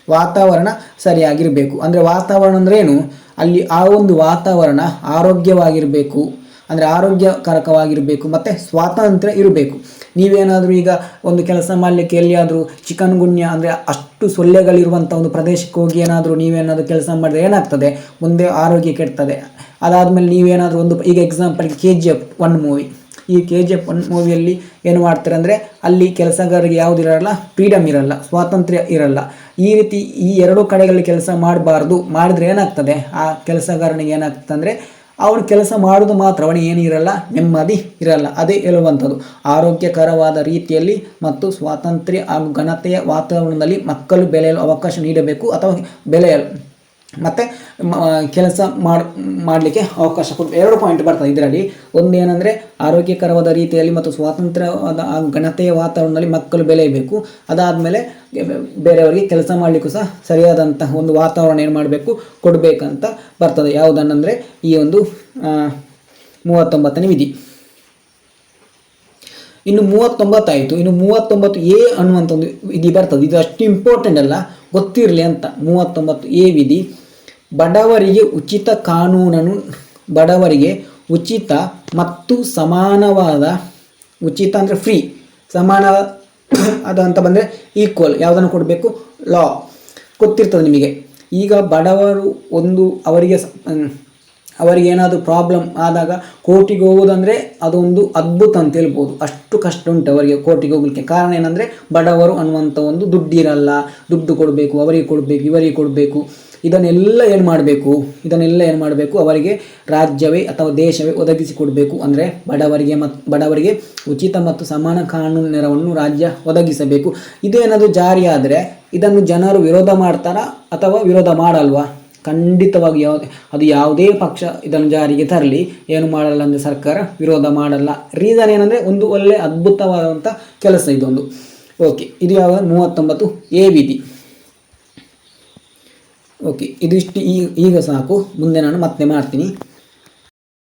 [SPEAKER 1] ವಾತಾವರಣ ಸರಿಯಾಗಿರಬೇಕು. ಅಂದರೆ ವಾತಾವರಣ ಅಂದ್ರೇನು ಅಲ್ಲಿ ಆ ಒಂದು ವಾತಾವರಣ ಆರೋಗ್ಯವಾಗಿರಬೇಕು. ಅಂದರೆ ಆರೋಗ್ಯಕರಕವಾಗಿರಬೇಕು, ಮತ್ತು ಸ್ವಾತಂತ್ರ್ಯ ಇರಬೇಕು. ನೀವೇನಾದರೂ ಈಗ ಒಂದು ಕೆಲಸ ಮಾಡಲಿಕ್ಕೆ ಎಲ್ಲಿಯಾದರೂ ಚಿಕನ್ ಗುಣ್ಯ ಅಂದರೆ ಅಷ್ಟು ಸೊಳ್ಳೆಗಳಿರುವಂಥ ಒಂದು ಪ್ರದೇಶಕ್ಕೆ ಹೋಗಿ ಏನಾದರೂ ನೀವೇನಾದರೂ ಕೆಲಸ ಮಾಡಿದ್ರೆ ಏನಾಗ್ತದೆ? ಮುಂದೆ ಆರೋಗ್ಯ ಕೆಡ್ತದೆ. ಅದಾದಮೇಲೆ ನೀವೇನಾದರೂ ಒಂದು, ಈಗ example K G F one movie ಈ ಕೆ ಜಿ ಎಫ್ ಒನ್ ಮೂವಿಯಲ್ಲಿ ಏನು ಮಾಡ್ತಾರೆ ಅಂದರೆ ಅಲ್ಲಿ ಕೆಲಸಗಾರರಿಗೆ ಯಾವುದಿರಲ್ಲ ಫ್ರೀಡಮ್ ಇರಲ್ಲ, ಸ್ವಾತಂತ್ರ್ಯ ಇರಲ್ಲ. ಈ ರೀತಿ ಈ ಎರಡೂ ಕಡೆಗಳಲ್ಲಿ ಕೆಲಸ ಮಾಡಬಾರ್ದು, ಮಾಡಿದ್ರೆ ಏನಾಗ್ತದೆ? ಆ ಕೆಲಸಗಾರನಿಗೆ ಏನಾಗ್ತದೆ ಅಂದರೆ ಅವನು ಕೆಲಸ ಮಾಡೋದು ಮಾತ್ರ, ಅವನಿಗೆ ಏನಿರಲ್ಲ ನೆಮ್ಮದಿ ಇರಲ್ಲ, ಅದೇ ಹೇಳುವಂಥದ್ದು. ಆರೋಗ್ಯಕರವಾದ ರೀತಿಯಲ್ಲಿ ಮತ್ತು ಸ್ವಾತಂತ್ರ್ಯ ಹಾಗೂ ಘನತೆಯ ವಾತಾವರಣದಲ್ಲಿ ಮಕ್ಕಳು ಬೆಳೆಯಲು ಅವಕಾಶ ನೀಡಬೇಕು ಅಥವಾ ಬೆಳೆಯಲು. ಮತ್ತು ಕೆಲಸ ಮಾಡ್, ಮಾಡಲಿಕ್ಕೆ ಅವಕಾಶ ಕೊಟ್ಟು ಎರಡು ಪಾಯಿಂಟ್ ಬರ್ತದೆ ಇದರಲ್ಲಿ. ಒಂದು ಏನಂದರೆ, ಆರೋಗ್ಯಕರವಾದ ರೀತಿಯಲ್ಲಿ ಮತ್ತು ಸ್ವಾತಂತ್ರ್ಯವಾದ ಘನತೆಯ ವಾತಾವರಣದಲ್ಲಿ ಮಕ್ಕಳು ಬೆಳೆಯಬೇಕು. ಅದಾದಮೇಲೆ, ಬೇರೆಯವರಿಗೆ ಕೆಲಸ ಮಾಡಲಿಕ್ಕೂ ಸಹ ಸರಿಯಾದಂತಹ ಒಂದು ವಾತಾವರಣ ಏನು ಮಾಡಬೇಕು, ಕೊಡಬೇಕಂತ ಬರ್ತದೆ. ಯಾವುದನ್ನಂದರೆ, ಈ ಒಂದು ಮೂವತ್ತೊಂಬತ್ತನೇ ವಿಧಿ. ಇನ್ನು ಮೂವತ್ತೊಂಬತ್ತಾಯಿತು. ಇನ್ನು ಮೂವತ್ತೊಂಬತ್ತು ಎ ಅನ್ನುವಂಥ ಒಂದು ವಿಧಿ ಬರ್ತದೆ. ಇದು ಅಷ್ಟು ಇಂಪಾರ್ಟೆಂಟ್ ಅಲ್ಲ. ಗೊತ್ತಿರಲಿ ಅಂತ. ಮೂವತ್ತೊಂಬತ್ತು ಎ ವಿಧಿ. ಬಡವರಿಗೆ ಉಚಿತ ಕಾನೂನನ್ನು ಬಡವರಿಗೆ ಉಚಿತ ಮತ್ತು ಸಮಾನವಾದ, ಉಚಿತ ಅಂದರೆ ಫ್ರೀ ಸಮಾನ ಅದು ಅಂತ ಬಂದರೆ ಈಕ್ವಲ್ ಯಾವುದನ್ನು ಕೊಡಬೇಕು? ಲಾ ಗೊತ್ತಿರ್ತದೆ ನಿಮಗೆ. ಈಗ ಬಡವರು ಒಂದು ಅವರಿಗೆ ಅವರಿಗೆ ಏನಾದರೂ ಪ್ರಾಬ್ಲಮ್ ಆದಾಗ ಕೋರ್ಟಿಗೆ ಹೋಗೋದಂದರೆ ಅದೊಂದು ಅದ್ಭುತ ಅಂತ ಹೇಳ್ಬೋದು. ಅಷ್ಟು ಕಷ್ಟ ಉಂಟು ಅವರಿಗೆ ಕೋರ್ಟಿಗೆ ಹೋಗಲಿಕ್ಕೆ. ಕಾರಣ ಏನಂದರೆ ಬಡವರು ಅನ್ನುವಂಥ ಒಂದು ದುಡ್ಡಿರಲ್ಲ. ದುಡ್ಡು ಕೊಡಬೇಕು, ಅವರಿಗೆ ಕೊಡಬೇಕು, ಇವರಿಗೆ ಕೊಡಬೇಕು. ಇದನ್ನೆಲ್ಲ ಏನು ಮಾಡಬೇಕು? ಇದನ್ನೆಲ್ಲ ಏನು ಮಾಡಬೇಕು? ಅವರಿಗೆ ರಾಜ್ಯವೇ ಅಥವಾ ದೇಶವೇ ಒದಗಿಸಿಕೊಡಬೇಕು ಅಂದರೆ ಬಡವರಿಗೆ ಮತ್ತು ಬಡವರಿಗೆ ಉಚಿತ ಮತ್ತು ಸಮಾನ ಕಾನೂನು ನೆರವನ್ನು ರಾಜ್ಯ ಒದಗಿಸಬೇಕು. ಇದೇನಾದರೂ ಜಾರಿಯಾದರೆ ಇದನ್ನು ಜನರು ವಿರೋಧ ಮಾಡ್ತಾರಾ ಅಥವಾ ವಿರೋಧ ಮಾಡಲ್ವಾ? ಖಂಡಿತವಾಗಿ ಯಾವುದೇ ಅದು ಯಾವುದೇ ಪಕ್ಷ ಇದನ್ನು ಜಾರಿಗೆ ತರಲಿ. ಏನು ಮಾಡಲ್ಲ ಅಂದರೆ ಸರ್ಕಾರ ವಿರೋಧ ಮಾಡಲ್ಲ. ರೀಸನ್ ಏನಂದರೆ ಒಂದು ಒಳ್ಳೆ ಅದ್ಭುತವಾದಂಥ ಕೆಲಸ ಇದೊಂದು. ಓಕೆ ಇದು ಯಾವ? ಮೂವತ್ತೊಂಬತ್ತು ಎ ವಿಧಿ. ಓಕೆ ಇದಿಷ್ಟು ಈ ಈಗ ಸಾಕು. ಮುಂದೆ ನಾನು ಮತ್ತೆ ಮಾಡ್ತೀನಿ.